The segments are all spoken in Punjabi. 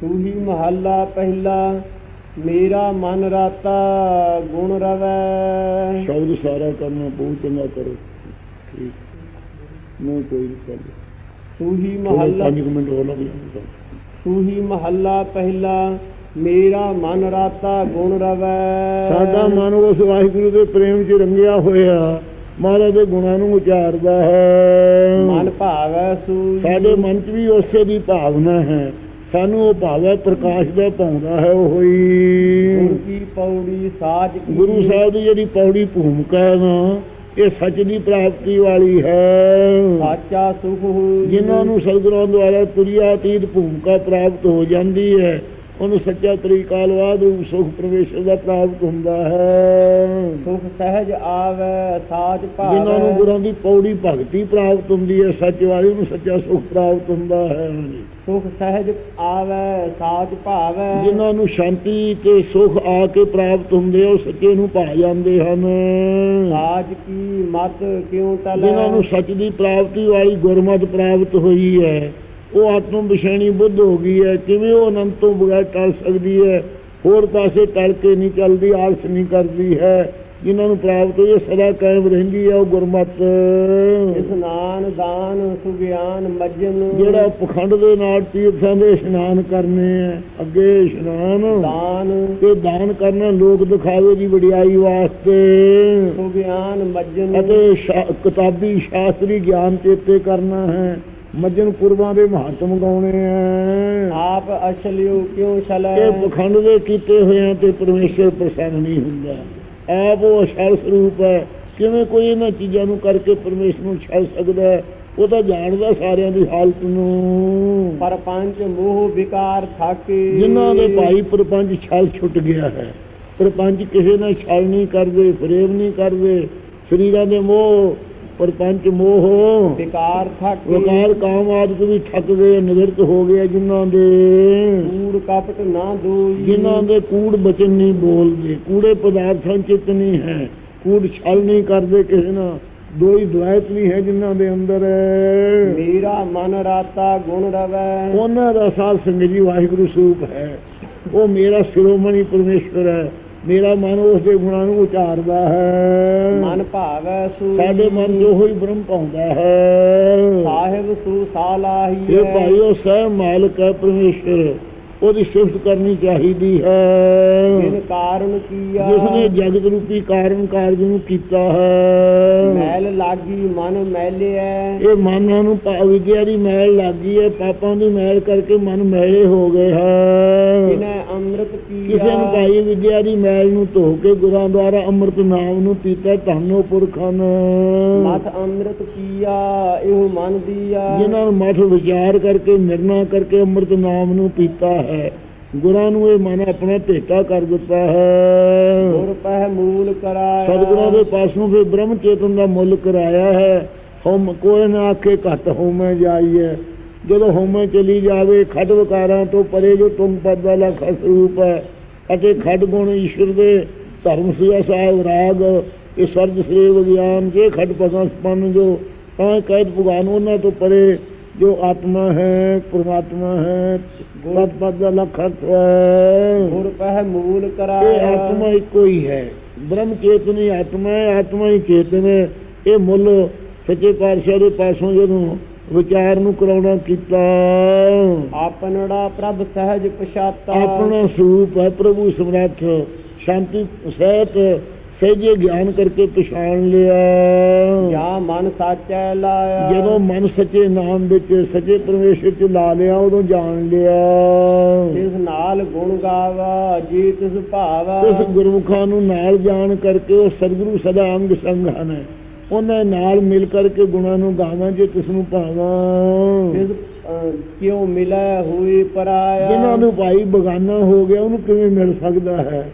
ਸੂਹੀ ਮਹੱਲਾ ਪਹਿਲਾ ਮੇਰਾ ਮਨ ਰਾਤਾ ਗੁਣ ਰਵੈ। ਸ਼ਬਦ ਸਾਰਾ ਕਰਨਾ ਬਹੁਤ ਚੰਗਾ ਕਰੋ। ਠੀਕ। ਨਹੀਂ ਕੋਈ ਨਹੀਂ ਕਰ ਸੂਹੀ ਮਹੱਲਾ ਮਹੱਲਾ 5 ਮਿੰਟ ਹੋਰ ਲੱਗ ਜਾਣਗੇ ਸੂਹੀ ਮਹੱਲਾ ਪਹਿਲਾ ਮੇਰਾ ਮਨ ਰਾਤਾ ਗੁਣ ਰਵੈ। ਸਾਡਾ ਮਨ ਉਸ ਵਾਹਿਗੁਰੂ ਦੇ ਪ੍ਰੇਮ 'ਚ ਰੰਗਿਆ ਹੋਇਆ। ਮਹਾਰਾਜ ਦੇ ਗੁਣਾਂ ਨੂੰ ਉਚਾਰਦਾ ਹੈ। ਮਨ ਭਾਵੈ ਸੂਹੀ ਸਾਡੇ ਮਨ 'ਚ ਵੀ ਉਸੇ ਦੀ ਭਾਵਨਾ ਹੈ। ਸਾਨੂੰ ਉਹ ਭਾਵੈ ਪ੍ਰਕਾਸ਼ ਦਾ ਪਾਉਂਦਾ ਹੈ ਉਹ। ਹੀ ਕੀ ਪੌੜੀ ਸਾਜ ਗੁਰੂ ਸਾਹਿਬ ਦੀ ਜਿਹੜੀ ਪੌੜੀ ਭੂਮਿਕਾ ਹੈ ਨਾ ਇਹ ਸੱਚ ਦੀ ਪ੍ਰਾਪਤੀ ਵਾਲੀ ਹੈ। ਸਾਚਾ ਸੁਖ ਜਿਨ੍ਹਾਂ ਨੂੰ ਸਤਿਗੁਰਾਂ ਦੁਆਰਾ ਤੁਰਿਆ ਅਤੀਤ ਭੂਮਿਕਾ ਪ੍ਰਾਪਤ ਹੋ ਜਾਂਦੀ ਹੈ ਉਹਨੂੰ ਸੱਚਾ ਤਰੀਕਾ ਲਵਾ ਦੂ ਸੁਖ ਪ੍ਰਵੇਸ਼ ਦਾ ਪ੍ਰਾਪਤ ਹੁੰਦਾ ਹੈ। ਸੁਖ ਸਹਿਜ ਆਵੈ ਸਾਜ ਜਿਨ੍ਹਾਂ ਨੂੰ ਭਾਵੈ ਗੁਰਾਂ ਦੀ ਪੌੜੀ ਭਗਤੀ ਪ੍ਰਾਪਤ ਹੁੰਦੀ ਹੈ ਸੱਚ ਵਾਲੀ ਉਹਨੂੰ ਸੱਚਾ ਸੁਖ ਪ੍ਰਾਪਤ ਹੁੰਦਾ ਹੈ। ਸੁਖ ਸਹਿਜ ਆਵੈ ਸਾਜ ਭਾਵੈ। ਜਿਨ੍ਹਾਂ ਨੂੰ ਸ਼ਾਂਤੀ ਤੇ ਸੁਖ ਆ ਕੇ ਪ੍ਰਾਪਤ ਹੁੰਦੇ ਉਹ ਸੱਚੇ ਨੂੰ ਭਾ ਜਾਂਦੇ ਹਨ। ਸਾਜ ਕੀ ਮਤ ਕਿਉ ਤਲੈ? ਜਿਨ੍ਹਾਂ ਨੂੰ ਸੱਚ ਦੀ ਪ੍ਰਾਪਤੀ ਵਾਲੀ ਗੁਰਮਤ ਪ੍ਰਾਪਤ ਹੋਈ ਹੈ ਉਹ ਆਤਮ ਵਿਸ਼ੇਣੀ ਬੁੱਧ ਹੋ ਗਈ ਹੈ। ਕਿਵੇਂ ਉਹ ਅਨੰਤ ਤੋਂ ਬਗੈਰ ਟਲ ਸਕਦੀ ਹੈ? ਹੋਰ ਪਾਸੇ ਟਲ ਕੇ ਨਹੀਂ ਚੱਲਦੀ ਆਲਸ ਨਹੀਂ ਕਰਦੀ ਹੈ। ਜਿਨ੍ਹਾਂ ਨੂੰ ਪ੍ਰਾਪਤ ਹੋਈ ਸਦਾ ਕਾਇਮ ਰਹਿੰਦੀ ਹੈ ਉਹ ਗੁਰਮਤ। ਇਸਨਾਨ ਦਾਨ ਸੁਗਿਆਨ ਮੱਜਨ। ਜਿਹੜਾ ਪਖੰਡ ਦੇ ਨਾਲ ਤੀਰਥਾਂ ਦੇ ਇਸ਼ਨਾਨ ਕਰਨੇ ਆ ਅੱਗੇ ਇਸ਼ਨਾਨ। ਦਾਨ। ਤੇ ਦਾਨ ਕਰਨਾ ਲੋਕ ਦਿਖਾਵੇ ਦੀ ਵਡਿਆਈ ਵਾਸਤੇ। ਸੁਗਿਆਨ ਮੱਜਨ। ਅਤੇ ਕਿਤਾਬੀ ਸ਼ਾਸਤਰੀ ਗਿਆਨ ਚੇਤੇ ਕਰਨਾ ਹੈ ਮੱਜਨ ਪੁਰਬਾਂ ਦੇ ਮਹੱਤਵ ਗਾਉਣੇ ਆ ਆਪ ਅਸਲਿਓ ਕਿਉ ਛਲੈ? ਇਹ ਪਖੰਡ ਦੇ ਕੀਤੇ ਹੋਇਆਂ ਤੇ ਪਰਮੇਸ਼ਰ ਪ੍ਰਸੰਨ ਨਹੀਂ ਹੁੰਦਾ। ਆਪ ਉਹ ਅਸ਼ਲ ਸਰੂਪ ਹੈ। ਕਿਵੇਂ ਕੋਈ ਇਹਨਾਂ ਚੀਜ਼ਾਂ ਨੂੰ ਕਰਕੇ ਪਰਮੇਸ਼ਰ ਨੂੰ ਛੱਡ ਸਕਦਾ ਹੈ? ਉਹ ਤਾਂ ਜਾਣਦਾ ਸਾਰਿਆਂ ਦੀ ਹਾਲਤ ਨੂੰ। ਪਰਪੰਚ ਮੋਹ ਵਿਕਾਰ ਥਾਕੇ। ਜਿਨ੍ਹਾਂ ਦੇ ਭਾਈ ਪ੍ਰਪੰਚ ਛਲ ਛੁੱਟ ਗਿਆ ਹੈ। ਪ੍ਰਪੰਚ ਕਿਸੇ ਨਾਲ ਛਲ ਨਹੀਂ ਕਰਦੇ ਫਰੇਬ ਨਹੀਂ ਕਰਦੇ। ਸਰੀਰਾਂ ਦੇ ਮੋਹ ਪ੍ਰਪੰਚ ਮੋਹ ਵਿਕਾਰ ਥਾਕੇ ਵਕਾਰ ਕਾਮ ਆਦਿਕ ਵੀ ਠੱਕ ਗਏ ਨਿਵਰਤ ਹੋ ਗਏ ਜਿਨ੍ਹਾਂ ਦੇ। ਕੂੜ ਕਪਟ ਨਾ ਦੋਈ ਜਿਨ੍ਹਾਂ ਦੇ ਕੂੜ ਬਚਨ ਨਹੀਂ ਬੋਲਦੇ ਕੂੜੇ ਪਦਾਰਥਾਂ ਚਿੱਤ ਨਹੀਂ ਹੈ ਕੂੜ ਛਲ ਨਹੀਂ ਕਰਦੇ ਕਿਸੇ ਨਾਲ। ਦੋਈ ਦੁਆਇਤ ਨਹੀਂ ਹੈ ਜਿਨ੍ਹਾਂ ਦੇ ਅੰਦਰ। ਮੇਰਾ ਮਨ ਰਾਤਾ ਗੁਣ ਰਵੈ। ਉਹਨਾਂ ਦਾ ਸਾਧ ਸੰਗਤ ਜੀ ਵਾਹਿਗੁਰੂ ਸਰੂਪ ਹੈ। ਉਹ ਮੇਰਾ ਸਿਰੋਮਣੀ ਪਰਮੇਸ਼ਵਰ ਹੈ। ਮੇਰਾ ਮਨ ਉਸ ਦੇ ਗੁਣਾਂ ਨੂੰ ਉਚਾਰਦਾ ਹੈ। ਮਨ ਭਾਵੈ ਸੂ ਸਾਡੇ ਮਨ ਜੋ ਹੋਈ ਬ੍ਰਹਮ ਪਾਉਂਦਾ ਹੈ। ਸਾਹਿਬ ਸੂ ਸਾਲਾਹੀ ਇਹ ਭਾਈ ਉਹ ਸਹਿ ਮਾਲਕ ਹੈ ਪਰਮੇਸ਼ਵਰ ਉਹਦੀ ਸਿਫਤ ਕਰਨੀ ਚਾਹੀਦੀ ਹੈ। ਜਿਨ ਕਾਰਨ ਕੀਆ ਜਿਸ ਨੇ ਜਗਤ ਰੂਪੀ ਕਾਰਨ ਕਾਰਜ ਨੂੰ ਕੀਤਾ ਹੈ। ਮੈਲ ਲਾਗੀ ਮਨ ਮੈਲਿਐ ਇਹ ਮਨਾਂ ਨੂੰ ਪਾ- ਵਿਦਿਆ ਦੀ ਮੈਲ ਲੱਗੀ ਹੈ ਪਾਪਾਂ ਦੀ ਮੈਲ ਕਰਕੇ ਮਨ ਮੈਲੇ ਹੋ ਗਏ ਹੈ। ਜਿਨੈ ਅੰਮ੍ਰਿਤ ਕਿਸੇ ਪੀਆ ਨੂੰ ਭਾਈ ਵਿਦਿਆ ਦੀ ਮੈਲ ਨੂੰ ਧੋ ਕੇ ਗੁਰਾਂ ਦੁਆਰਾ ਅੰਮ੍ਰਿਤ ਨਾਮ ਨੂੰ ਪੀਤਾ ਧੰਨੋ ਪੁਰਖਾਂ ਨੇ ਮਤ ਅੰਮ੍ਰਿਤ ਪੀਆ ਇਹੋ ਮਨ ਦੀਆ ਜਿਨ੍ਹਾਂ ਨੂੰ ਮਠ ਵਿਚਾਰ ਕਰਕੇ ਨਿਰਣਾ ਕਰਕੇ ਅੰਮ੍ਰਿਤ ਨਾਮ ਨੂੰ ਪੀਤਾ ਹੈ। ਗੁਰਾਂ ਨੂੰ ਇਹ ਮਨ ਆਪਣਾ ਭੇਟਾ ਕਰ ਦਿੱਤਾ ਹੈ। ਗੁਰ ਪਹਿ ਮੂਲ ਕਰਾਇਆ। ਸਤਿਗੁਰਾਂ ਦੇ ਪਾਸੋਂ ਫਿਰ ਬ੍ਰਹਮ ਚੇਤਨ ਦਾ ਮੁੱਲ ਕਰਾਇਆ ਹੈ। ਹਮ ਕੋਈ ਨਾ ਆਖੇ ਘਟ ਹੋਮੇ ਜਾਈਏ ਜਦੋਂ ਹੋਮੇ ਚਲੀ ਜਾਵੇ ਖੜ ਵਿਕਾਰਾਂ ਤੋਂ ਪਰੇ ਜੋ ਤੁਮ ਪਦ ਵਾਲਾ ਖਸਰੂਪ ਹੈ ਅਤੇ ਖੜ ਗੁਣ ਈਸ਼ਵਰ ਦੇ ਧਰਮ ਸਿਆ ਸਾਹਿਬ ਰਾਗ ਇਹ ਸਰਜ ਸ੍ਰੀ ਵਿਗਿਆਨ ਜੇ ਖੜ ਪਸਾਂ ਸਪਨ ਜੋ ਤਾਂ ਕਹਿਤ ਭਗਵਾਨ ਉਹਨਾਂ ਤੋਂ ਪਰੇ ਜੋ ਆਤਮਾ ਹੈ ਪ੍ਰਮਾਤਮਾ ਹੈ ਪਦ ਪਦ ਦਾ ਲਖਤ ਹੈ। ਗੁਰ ਪਹਿ ਮੂਲ ਇਹ ਕਰਾਇਆ ਆਤਮਾ ਇੱਕੋ ਹੀ ਹੈ। ਬ੍ਰਹਮ ਚੇਤਨੀ ਆਤਮਾ ਹੈ ਆਤਮਾ ਹੀ ਚੇਤਨ ਹੈ। ਇਹ ਮੁੱਲ ਸੱਚੇ ਪਾਤਸ਼ਾਹ ਦੇ ਪਾਸੋਂ ਜਦੋਂ ਵਿਚਾਰ ਨੂੰ ਕਰਾਉਣਾ ਕੀਤਾ। ਆਪਨੜਾ ਪ੍ਰਭ ਸਹਿਜ ਪਛਾਤਾ। ਆਪਣਾ ਸਰੂਪ ਹੈ ਪ੍ਰਭੂ ਸਮਰੱਥ ਸ਼ਾਂਤੀ ਸਹਿਤ ਸਹਿਜੇ ਗਿਆਨ ਕਰਕੇ ਪਛਾਣ ਲਿਆ ਜਾਂ ਮਨ ਸਾਚੈ ਲਾਇਆ। ਜਦੋਂ ਮਨ ਸੱਚੇ ਨਾਮ ਵਿੱਚ ਸੱਚੇ ਪਰਮੇਸ਼ਰ ਚ ਲਾ ਲਿਆ ਉਦੋਂ ਜਾਣ ਲਿਆ। ਇਸ ਨਾਲ ਗੁਣ ਗਾਵਾ ਜੀ ਤਿਸ ਭਾਵਾ ਉਸ ਗੁਰਮੁਖਾਂ ਨੂੰ ਨਾਲ ਜਾਣ ਕਰਕੇ ਉਹ ਸਤਿਗੁਰੂ ਸਦਾ ਅੰਗ ਸੰਗ ਹਨ। ਉਹਨਾਂ ਨਾਲ ਮਿਲ ਕਰਕੇ ਗੁਣਾਂ ਨੂੰ ਗਾਵਾਂ ਜੇ ਕਿਸ ਨੂੰ ਤਿਸ ਅਹ, ਕਿਉ ਮਿਲੈ ਹੋਈ ਪਰਾਇਆ। ਜਿਨ੍ਹਾਂ ਨੂੰ ਭਾਈ ਬਗਾਨਾ ਹੋ ਗਿਆ ਉਹਨੂੰ ਕਿਵੇਂ ਮਿਲ ਸਕਦਾ ਹੈ?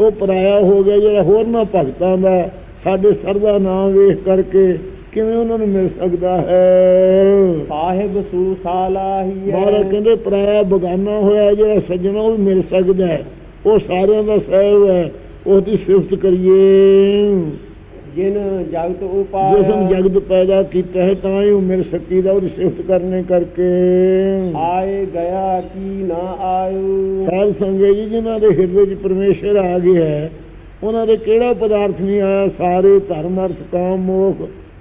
ਉਹ ਪਰਾਇਆ ਹੋ ਗਿਆ ਜਿਹੜਾ ਹੋਰ ਨਾ ਭਗਤਾਂ ਦਾ ਸਾਡੇ ਸਰਦਾ ਨਾਮ ਵੇਖ ਕਰਕੇ ਕਿਵੇਂ ਉਹਨਾਂ ਨੂੰ ਮਿਲ ਸਕਦਾ ਹੈ? ਸਾਹਿਬ ਸੂ ਸਾਲਾਹੀ ਮਹਾਰਾਜ ਕਹਿੰਦੇ ਪਰਾਇਆ ਬਗਾਨਾ ਹੋਇਆ ਜਿਹੜਾ ਸੱਜਣਾ ਉਹ ਮਿਲ ਸਕਦਾ ਹੈ। ਉਹ ਸਾਰਿਆਂ ਦਾ ਸਹਿਬ ਹੈ। ਉਹਦੀ ਸਿਫਤ ਕਰੀਏ। ਜਿਨ ਜਗਤ ਉਪਾਇਆ। ਜਗਤ ਪੈਦਾ ਕੀਤਾ ਹੈ ਤਾਂ ਹੀ ਉਹ ਮਿਲ ਸਕੀ ਦਾ ਉਹਦੀ ਸਿਫਤ ਕਰਨੇ ਕਰਕੇ। ਆਏ ਗਿਆ ਕੀ ਨਾ ਆਇਓ। ਸਾਧ ਸੰਗਤ ਜੀ ਜਿਨ੍ਹਾਂ ਦੇ ਹਿਰਦੇ 'ਚ ਪਰਮੇਸ਼ਰ ਆ ਗਿਆ ਹੈ ਉਹਨਾਂ ਦੇ ਕਿਹੜਾ ਪਦਾਰਥ ਨਹੀਂ ਆਇਆ? ਸਾਰੇ ਧਰਮ ਅਰਥ ਕਾਮ ਮੋਖ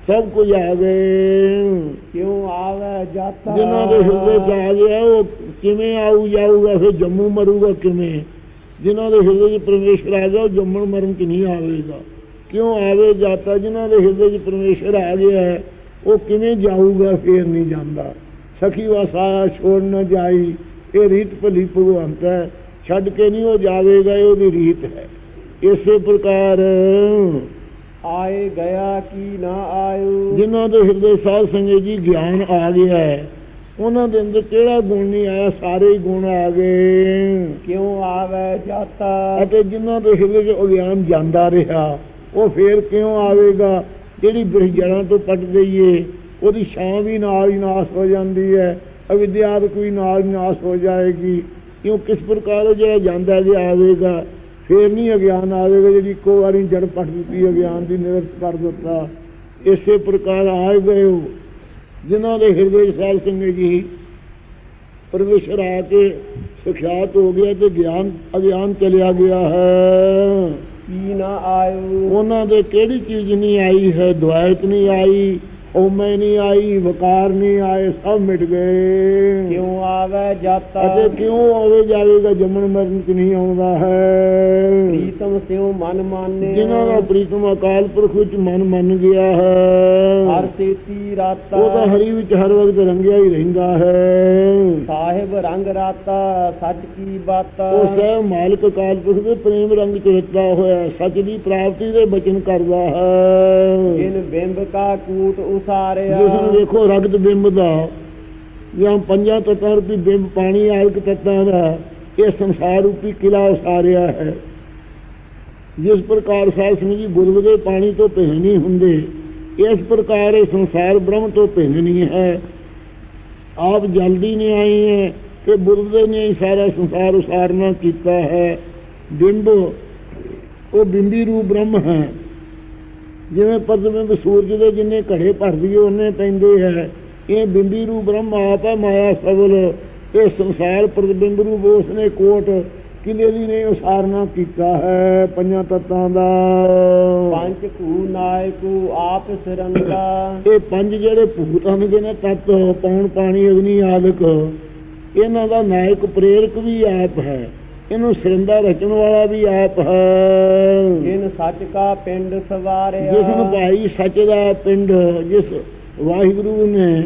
ਸਭ ਕੁਝ ਆ ਗਏ। ਕਿਉ ਆਵੇ ਜਾਤਾ? ਜਿਨ੍ਹਾਂ ਦੇ ਹਿਰਦੇ 'ਚ ਆ ਗਿਆ ਉਹ ਕਿਵੇਂ ਆਊ ਜਾਊਗਾ ਫਿਰ ਜੰਮੂ ਮਰੂਗਾ ਕਿਵੇਂ? ਜਿਨ੍ਹਾਂ ਦੇ ਹਿਰਦੇ 'ਚ ਪਰਮੇਸ਼ਰ ਆ ਗਿਆ ਉਹ ਜੰਮਣ ਮਰਨ 'ਚ ਨਹੀਂ ਆਵੇਗਾ। ਕਿਉਂ ਆਵੇ ਜਾਤਾ ਜਿਨ੍ਹਾਂ ਦੇ ਹਿਰਦੇ 'ਚ ਪਰਮੇਸ਼ਰ ਆ ਗਿਆ ਹੈ ਉਹ ਕਿਵੇਂ ਜਾਊਗਾ ਫੇਰ ਨਹੀਂ ਜਾਂਦਾ। ਸਖੀ ਵਸਾ ਛੋੜ ਨਾ ਜਾਈ ਇਹ ਰੀਤ ਭਲੀ ਭਗਵੰਤ ਹੈ। ਛੱਡ ਕੇ ਨਹੀਂ ਉਹ ਜਾਵੇਗਾ ਇਹ ਉਹਦੀ ਰੀਤ ਹੈ। ਇਸੇ ਪ੍ਰਕਾਰ ਆਏ ਗਿਆ ਕੀ ਨਾ ਆਇਓ। ਜਿਨ੍ਹਾਂ ਦੇ ਹਿਰਦੇ ਸਾਧ ਸੰਗਤ ਜੀ ਗਿਆਨ ਆ ਗਿਆ ਹੈ ਉਹਨਾਂ ਦੇ ਅੰਦਰ ਕਿਹੜਾ ਗੁਣ ਨਹੀਂ ਆਇਆ? ਸਾਰੇ ਹੀ ਗੁਣ ਆ ਗਏ। ਕਿਉ ਆਵੇ ਜਾਤਾ? ਅਤੇ ਜਿਨ੍ਹਾਂ ਦੇ ਹਿਰਦੇ 'ਚ ਅਗਿਆਨ ਜਾਂਦਾ ਰਿਹਾ ਉਹ ਫੇਰ ਕਿਉਂ ਆਵੇਗਾ? ਜਿਹੜੀ ਬਿਰਹ ਤੋਂ ਪੱਟ ਗਈਏ ਉਹਦੀ ਛਾਂ ਵੀ ਨਾਲ ਹੀ ਨਾਸ ਹੋ ਜਾਂਦੀ ਹੈ ਅਵਿਦਿਆਤ ਕੋਈ ਨਾਲ ਨਾਸ ਹੋ ਜਾਏਗੀ। ਕਿਉਂ? ਕਿਸ ਪ੍ਰਕਾਰ ਉਹ ਜਿਹੜਾ ਜਾਂਦਾ ਜੇ ਆਵੇਗਾ, ਫੇਰ ਨਹੀਂ ਅਗਿਆਨ ਆਵੇਗਾ, ਜਿਹੜੀ ਇੱਕੋ ਵਾਰੀ ਜੜ ਪੱਟ ਦਿੱਤੀ, ਅਗਿਆਨ ਦੀ ਨਿਵਰਤ ਕਰ ਦਿੱਤਾ। ਇਸੇ ਪ੍ਰਕਾਰ ਆਏ ਗਏ ਹੋ। ਜਿਨ੍ਹਾਂ ਦੇ ਹਿਰਦੇ 'ਚ ਸਾਲ ਸੰਗੇ ਜੀ ਪਰਮੇਸ਼ਰ ਆ ਕੇ ਸਿਖਿਆਤ ਹੋ ਗਿਆ ਤੇ ਗਿਆਨ, ਅਗਿਆਨ ਚਲਿਆ ਗਿਆ ਹੈ। ਕੀ ਨਾ ਆਇਓ। ਉਹਨਾਂ ਦੇ ਕਿਹੜੀ ਚੀਜ਼ ਨਹੀਂ ਆਈ ਹੈ? ਦੁਆਇਤ ਨਹੀਂ ਆਈ। ਓਮੈ ਨਹੀਂ ਆਈ ਵਕਾਰ ਨਹੀਂ ਆਏ ਸਭ ਮਿਟ ਗਏ। ਕਿਉ ਆਵੇ ਜਾਤਾ? ਅਤੇ ਕਿਉਂ ਆਵੇ ਜਾਵੇਗਾ ਜੰਮਣ ਮਰਨ ਚ ਨਹੀਂ ਆਉਂਦਾ ਹੈ। ਪ੍ਰੀਤਮ ਸਿਉ ਮਨ ਮਾਨੇ। ਜਿਨ੍ਹਾਂ ਦਾ ਪ੍ਰੀਤਮ ਅਕਾਲ ਪੁਰਖ ਵਿੱਚ ਮਨ ਮੰਨ ਗਿਆ ਹੈ। ਹਰ ਸੇਤੀ ਰਾਤਾ। ਉਹ ਤਾਂ ਹਰੀ ਵਿੱਚ ਹਰ ਵਕਤ ਰੰਗਿਆ ਹੀ ਰਹਿੰਦਾ ਹੈ। ਸਾਹਿਬ ਰੰਗ ਰਾਤਾ ਸੱਚ ਕੀ ਬਾਤਾ? ਉਹ ਸਹਿ ਮਾਲਕ ਅਕਾਲ ਪੁਰਖ ਦੇ ਪ੍ਰੇਮ ਰੰਗ ਚ ਰਚਦਾ ਹੋਇਆ ਸੱਚ ਦੀ ਪ੍ਰਾਪਤੀ ਦੇ ਬਚਨ ਕਰਦਾ ਹੈ। ਜਿਨ ਬਿੰਬ ਕਾ ਕੂਟ ਜਿਸ ਨੂੰ ਦੇਖੋ, ਰਗਤ ਬਿੰਬ ਦਾ ਜਾਂ ਪੰਜਾਂ ਤੱਤਾਂ ਰੂਪੀ ਬਿੰਬ, ਪਾਣੀ ਆਲਕ ਤੱਤਾਂ ਦਾ, ਇਹ ਸੰਸਾਰ ਰੂਪੀ ਕਿਲਾ ਉਸਾਰਿਆ ਹੈ। ਜਿਸ ਪ੍ਰਕਾਰ ਸਾਧ ਸਿੰਘ ਜੀ ਗੁਰਬ ਦੇ ਪਾਣੀ ਤੋਂ ਭਿੰਨ ਨਹੀਂ ਹੁੰਦੇ, ਇਸ ਪ੍ਰਕਾਰ ਇਹ ਸੰਸਾਰ ਬ੍ਰਹਮ ਤੋਂ ਭਿੰਨ ਨਹੀਂ ਹੈ। ਆਪ ਜਲਦੀ ਨਹੀਂ ਆਈ ਹੈ ਕਿ ਬੁਰਦ ਨੇ ਸਾਰਾ ਸੰਸਾਰ ਉਸਾਰਨਾ ਕੀਤਾ ਹੈ। ਬਿੰਬ, ਉਹ ਬਿੰਬੀ ਰੂਪ ਬ੍ਰਹਮ ਹੈ। ਜਿਵੇਂ ਪਰਦਮਿੰਬ ਸੂਰਜ ਦੇ ਜਿੰਨੇ ਘੜੇ ਭਰਦੀ ਉਹਨੇ ਪੈਂਦੇ ਹੈ ਇਹ ਬਿੰਬੀ ਰੂਪ ਬ੍ਰਹਮ ਆਪ ਹੈ ਮਾਇਆ ਸਬਲ ਇਹ ਸੰਸਾਰ ਪ੍ਰਤਿਬਿੰਬ ਰੂਪ ਉਸਨੇ ਕੋਟ। ਕਿਲੇ ਦੀ ਨੇ ਉਸਾਰਨਾ ਕੀਤਾ ਹੈ? ਪੰਜਾਂ ਤੱਤਾਂ ਦਾ। ਪੰਜ ਕੂ ਨਾਇਕੂ ਆਪ ਸਿਰੰਗਾ। ਇਹ ਪੰਜ ਜਿਹੜੇ ਭੂਤ ਹਨ ਜਿਹਨੇ ਤੱਤ ਪੌਣ ਪਾਣੀ ਅਗਨੀ ਆਦਿਕ। ਇਹਨਾਂ ਦਾ ਨਾਇਕ ਪ੍ਰੇਰਕ ਵੀ ਆਪ ਹੈ। ਇਹਨੂੰ ਸਰਿੰਦਾ ਰਚਣ ਵਾਲਾ ਵੀ ਆਪ ਹੈ। ਜਿਨ ਸੱਚ ਕਾ ਪਿੰਡ ਸਵਾਰਿਆ। ਜਿਸ ਨੂੰ ਭਾਈ ਸੱਚ ਦਾ ਪਿੰਡ ਜਿਸ ਵਾਹਿਗੁਰੂ ਨੇ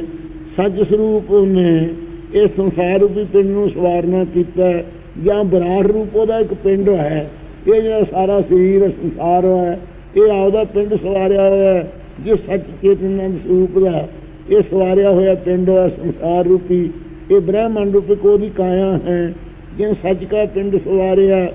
ਸੱਚ ਸਰੂਪ ਨੇ ਇਹ ਸੰਸਾਰ ਰੂਪੀ ਪਿੰਡ ਨੂੰ ਸਵਾਰਨਾ ਕੀਤਾ। ਜਾਂ ਬਰਾੜ ਰੂਪ ਉਹਦਾ ਇੱਕ ਪਿੰਡ ਹੈ। ਇਹ ਜਿਹੜਾ ਸਾਰਾ ਸਰੀਰ ਸੰਸਾਰ ਹੈ ਇਹ ਆਪਦਾ ਪਿੰਡ ਸਵਾਰਿਆ ਹੋਇਆ ਹੈ ਜਿਸ ਸੱਚ ਚੇਤਨ ਸਰੂਪ ਦਾ ਇਹ ਸਵਾਰਿਆ ਹੋਇਆ ਪਿੰਡ ਹੈ ਸੰਸਾਰ ਰੂਪੀ। ਇਹ ਬ੍ਰਹਮੰਡ ਰੂਪੀ ਕੋਦੀ ਕਾਇਆ ਹੈ। ਜਿਨ ਸੱਚ ਕਾ ਪਿੰਡ ਸਵਾਰਿਆ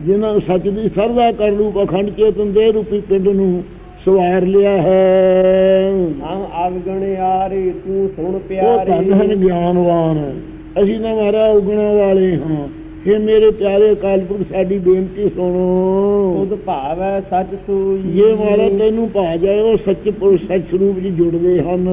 ਜਿਨ੍ਹਾਂ ਨੂੰ ਸੱਚ ਦੀ ਸਰਦਾ ਕਰ ਰੂਪ ਅਖੰਡ ਚੇਤਨ ਦੇ ਰੂਪੀ ਪਿੰਡ ਨੂੰ ਸਵਾਰ ਲਿਆ ਹੈ। ਹਮ ਅਵਗਣ ਆਰੇ ਤੂੰ ਸੁਣ ਉਹ ਪਿਆਰੇ। ਧੰਨ ਹਨ ਗਿਆਨਵਾਨ ਅਸੀਂ ਤਾਂ ਮਾਰਾ ਉਗਣਾ ਵਾਲੇ ਹਾਂ। ਇਹ ਮੇਰੇ ਪਿਆਰੇ ਅਕਾਲ ਪੁਰਖ ਸਾਡੀ ਬੇਨਤੀ ਸੁਣੋ। ਤੁਧ ਭਾਵੈ ਸੱਚ ਸੋਈ ਇਹ ਮਾਰਾ ਤੈਨੂੰ ਭਾ ਜਾਏ ਉਹ ਸੱਚ ਪੁਰਖ ਸੱਚ ਸਰੂਪ ਜੀ ਜੁੜਦੇ ਹਨ।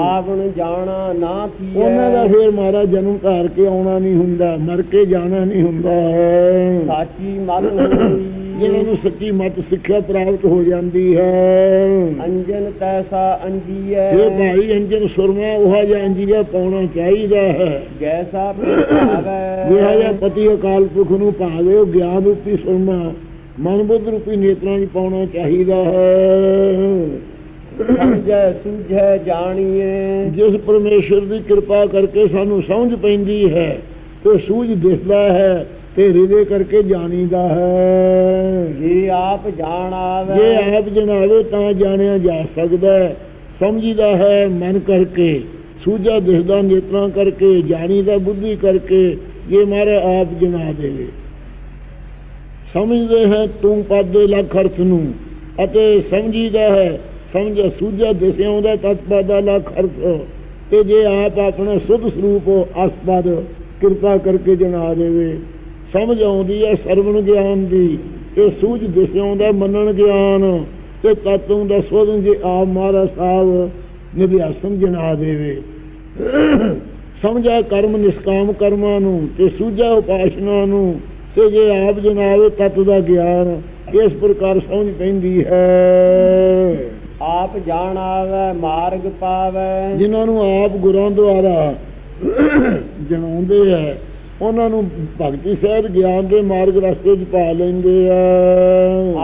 ਆਵਣ ਜਾਣਾ ਨਾ ਥੀਐ ਉਹਨਾਂ ਦਾ ਫੇਰ ਮਾਰਾ ਜਨਮ ਧਾਰ ਕੇ ਆਉਣਾ ਨਹੀਂ ਹੁੰਦਾ ਮਰ ਕੇ ਜਾਣਾ ਨਹੀਂ ਹੁੰਦਾ। ਹੈ ਸਾਚੀ ਮਤ ਹੋਈ। ਜਿਹਨਾਂ ਨੂੰ ਸੱਚੀ ਮਤ ਸਿੱਖਿਆ ਪ੍ਰਾਪਤ ਹੋ ਜਾਂਦੀ ਹੈ। ਅੰਜਨ ਤੈਸਾ ਅੰਜੀਐ। ਇਹ ਭਾਈ ਅੰਜਨ ਸੁਰਮਾ ਉਹ ਜਿਹਾ ਅੰਜੀਆ ਪਾਉਣਾ ਚਾਹੀਦਾ ਹੈ। ਜੈਸਾ ਭਾਵੈ। ਜਿਹੜਾ ਜਿਹਾ ਪਤੀ ਅਕਾਲ ਪੁਰਖ ਨੂੰ ਭਾਵੇ ਉਹ ਗਿਆਨ ਰੂਪੀ ਸੁਰਮਾ ਮਨ ਬੁੱਧ ਰੂਪੀ ਨੇਤਰਾਂ 'ਚ ਪਾਉਣਾ ਚਾਹੀਦਾ ਹੈ। ਸਮਝੈ ਸੂਝੈ ਜਾਣੀਏ ਜਿਸ ਪਰਮੇਸ਼ਰ ਦੀ ਕਿਰਪਾ ਕਰਕੇ ਸਾਨੂੰ ਸਮਝ ਪੈਂਦੀ ਹੈ ਤੇ ਸੂਝ ਦਿਸਦਾ ਹੈ। ਤੇ ਹਿਰਦੇ ਕਰਕੇ ਜਾਣੀਦਾ ਹੈ। ਜੇ ਆਪ ਜਾਣ ਆਵੈ। ਜੇ ਆਪ ਜਣਾਵੇ ਤਾਂ ਜਾਣਿਆ ਜਾ ਸਕਦਾ ਹੈ। ਸਮਝੀਦਾ ਹੈ ਮਨ ਕਰਕੇ ਸੂਝਾ ਦਿਸਦਾ ਨੇਤਰਾਂ ਕਰਕੇ ਜਾਣੀਦਾ ਬੁੱਧੀ ਕਰਕੇ ਇਹ ਮਾਰੇ ਆਪ ਜਣਾ ਦੇਵੇ। ਸਮਝਦੇ ਹੈ ਤੂੰ ਪਾਦੇ ਲੱਖ ਅਰਥ ਨੂੰ ਅਤੇ ਸਮਝੀਦਾ ਹੈ ਸਮਝ ਸੂਝਾ ਦਿਸਿਆਉਂ ਦਾ ਤਤਪਾਦਾ ਲੱਖ ਅਰਥ। ਤੇ ਜੇ ਆਪ ਆਪਣਾ ਸੁਧ ਸਰੂਪ ਅਸਪਦ ਕਿਰਪਾ ਕਰਕੇ ਜਣਾ ਦੇਵੇ। ਸਮਝ ਆਉਂਦੀ ਹੈ ਸਰਵਣ ਗਿਆਨ ਦੀ ਤੇ ਸੂਝ ਦਿਸਿਆਉਂਦਾ ਮੰਨਣ ਗਿਆਨ ਤੇ ਤਤੋਂ ਦਾ ਸੋਧਨ ਜੇ ਆਪ ਮਹਾਰਾਜ ਸਾਹਿਬ ਨਿਭਿਆਸਨ ਜਨਾ ਦੇਵੇ। ਸਮਝਾ ਕਰਮ ਨਿਸ਼ਕਾਮ ਕਰਮਾਂ ਨੂੰ ਤੇ ਸੂਝਾ ਉਪਾਸ਼ਨਾ ਨੂੰ ਤੇ ਜੇ ਆਪ ਜਨਾਵੇ ਤਤ ਦਾ ਗਿਆਨ ਇਸ ਪ੍ਰਕਾਰ ਸਮਝ ਪੈਂਦੀ ਹੈ। ਆਪ ਜਾਣ ਆਵੈ ਮਾਰਗ ਪਾਵੈ। ਜਿਨ੍ਹਾਂ ਨੂੰ ਆਪ ਗੁਰਾਂ ਦੁਆਰਾ ਜਣਾਉਂਦੇ ਆ ਉਹਨਾਂ ਨੂੰ ਭਗਤੀ ਸਹਿਤ ਗਿਆਨ ਦੇ ਮਾਰਗ ਰਸਤੇ 'ਚ ਪਾ ਲੈਂਦੇ ਆ।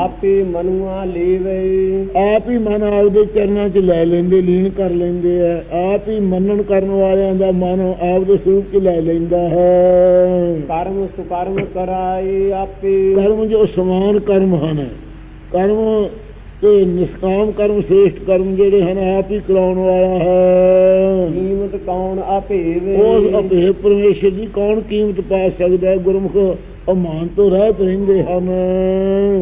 ਆਪੇ ਮਨੁਆ ਲੀਵੇ। ਆਪ ਹੀ ਮਨ ਆਪਦੇ ਚਰਨਾਂ 'ਚ ਲੈ ਲੈਂਦੇ ਲੀਨ ਕਰ ਲੈਂਦੇ ਆ। ਆਪ ਹੀ ਮੰਨਣ ਕਰਨ ਵਾਲਿਆਂ ਦਾ ਮਨ ਆਪਦੇ ਸਰੂਪ 'ਚ ਲੈ ਲੈਂਦਾ ਹੈ। ਕਰਮ ਸੁਕਰਮ ਕਰਾਈ ਆਪੇ। ਕਰਮ ਜੋ ਸਮਾਨ ਕਰਮ ਹਨ ਕਰਮ ਤੇ ਨਿਸ਼ਕਾਮ ਕਰਮ ਸ੍ਰੇਸ਼ਟ ਕਰਮ ਜਿਹੜੇ ਹਨ ਆਪ ਹੀ ਕਰਾਉਣ ਵਾਲਾ ਹੈ। ਕੀਮਤ ਕੌਣ ਆਪੇਵੇ ਉਸ ਅਭੇ ਪਰਮੇਸ਼ਰ ਦੀ ਕੌਣ ਕੀਮਤ ਪਾ ਸਕਦਾ ਹੈ? ਗੁਰਮੁਖ ਅਮਾਨ ਤੋਂ ਰਹਿਤ ਰਹਿੰਦੇ ਹਨ।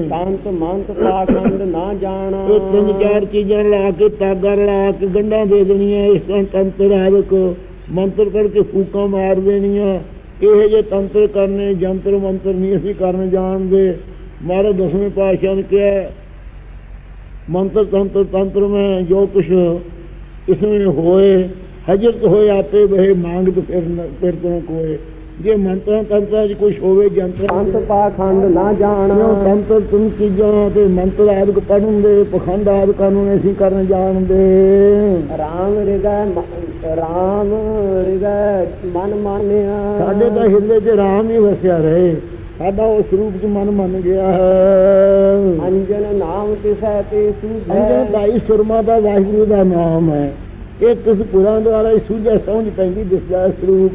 ਸੰਤ ਮੰਤ ਪਾਖੰਡ ਨਾ ਜਾਣਾ। ਇਹ ਤਿੰਨ ਚਾਰ ਚੀਜ਼ਾਂ ਲਾ ਕੇ ਤਾਗਾ ਲਾ ਕੇ ਗੰਢਾਂ ਦੇ ਦੇਣੀਆਂ ਇਸ ਤਰ੍ਹਾਂ ਤੰਤਰ ਆਦਿਕ ਮੰਤਰ ਕਰਕੇ ਫੂਕਾਂ ਮਾਰ ਦੇਣੀਆਂ। ਇਹ ਜੇ ਤੰਤਰ ਕਰਨੇ ਜੰਤਰ ਮੰਤਰ ਨਹੀਂ ਅਸੀਂ ਕਰਨ ਜਾਣਦੇ। ਮਾਰੇ ਦਸਵੇਂ ਪਾਤਸ਼ਾਹ ਨੇ ਕਿਹਾ ਮੰਤਰ ਤੰਤਰ ਤੰਤਰ ਮੈਂ ਜੋ ਕੁਛ ਇਸमें ਹੋਏ ਹਜਰਤ ਹੋਏ ਆਪੇ ਬਹਿ ਮੰਗਤ ਫਿਰ ਨ- ਫਿਰ ਤੋਂ ਕੋਏ। ਜੇ ਮੰਤਰਾਂ ਤੰਤਰਾਂ 'ਚ ਕੁਛ ਹੋਵੇ ਜੰਤਰ ਸੰਤ ਪਾਖੰਡ ਨਾ ਜਾਣਾ। ਤੰਤਰ ਤੁਮ ਚੀਜ਼ਾਂ ਤੇ ਮੰਤਰ ਆਦਿਕ ਪੜਨ ਦੇ ਪਖੰਡ ਆਦਿਕਾਂ ਨੂੰ ਨਹੀਂ ਅਸੀਂ ਕਰਨ ਜਾਣਦੇ। ਰਾਮ ਮ- ਰਾਮ ਹਿਰਦੈ ਮਨ ਮਾਨਿਆ। ਸਾਡੇ ਤਾਂ ਹਿਰਦੇ 'ਚ ਰਾਮ ਹੀ ਵਸਿਆ ਰਹੇ। ਸਾਡਾ ਉਸ ਰੂਪ 'ਚ ਮਨ ਮੰਨ ਗਿਆ ਹੈ। ਤੇ ਸੂਝੈ ਭਾਈ ਸੁਰਮਾ ਦਾ ਵਾਹਿਗੁਰੂ ਦਾ ਨਾਮ ਹੈ। ਇਹ ਕਿਸ ਪੁਰਾਂ ਦੁਆਰਾ ਹੀ ਸੂਝਿਆ ਸਮਝ ਪੈਂਦੀ ਦਿਸਦਾ ਸਰੂਪ।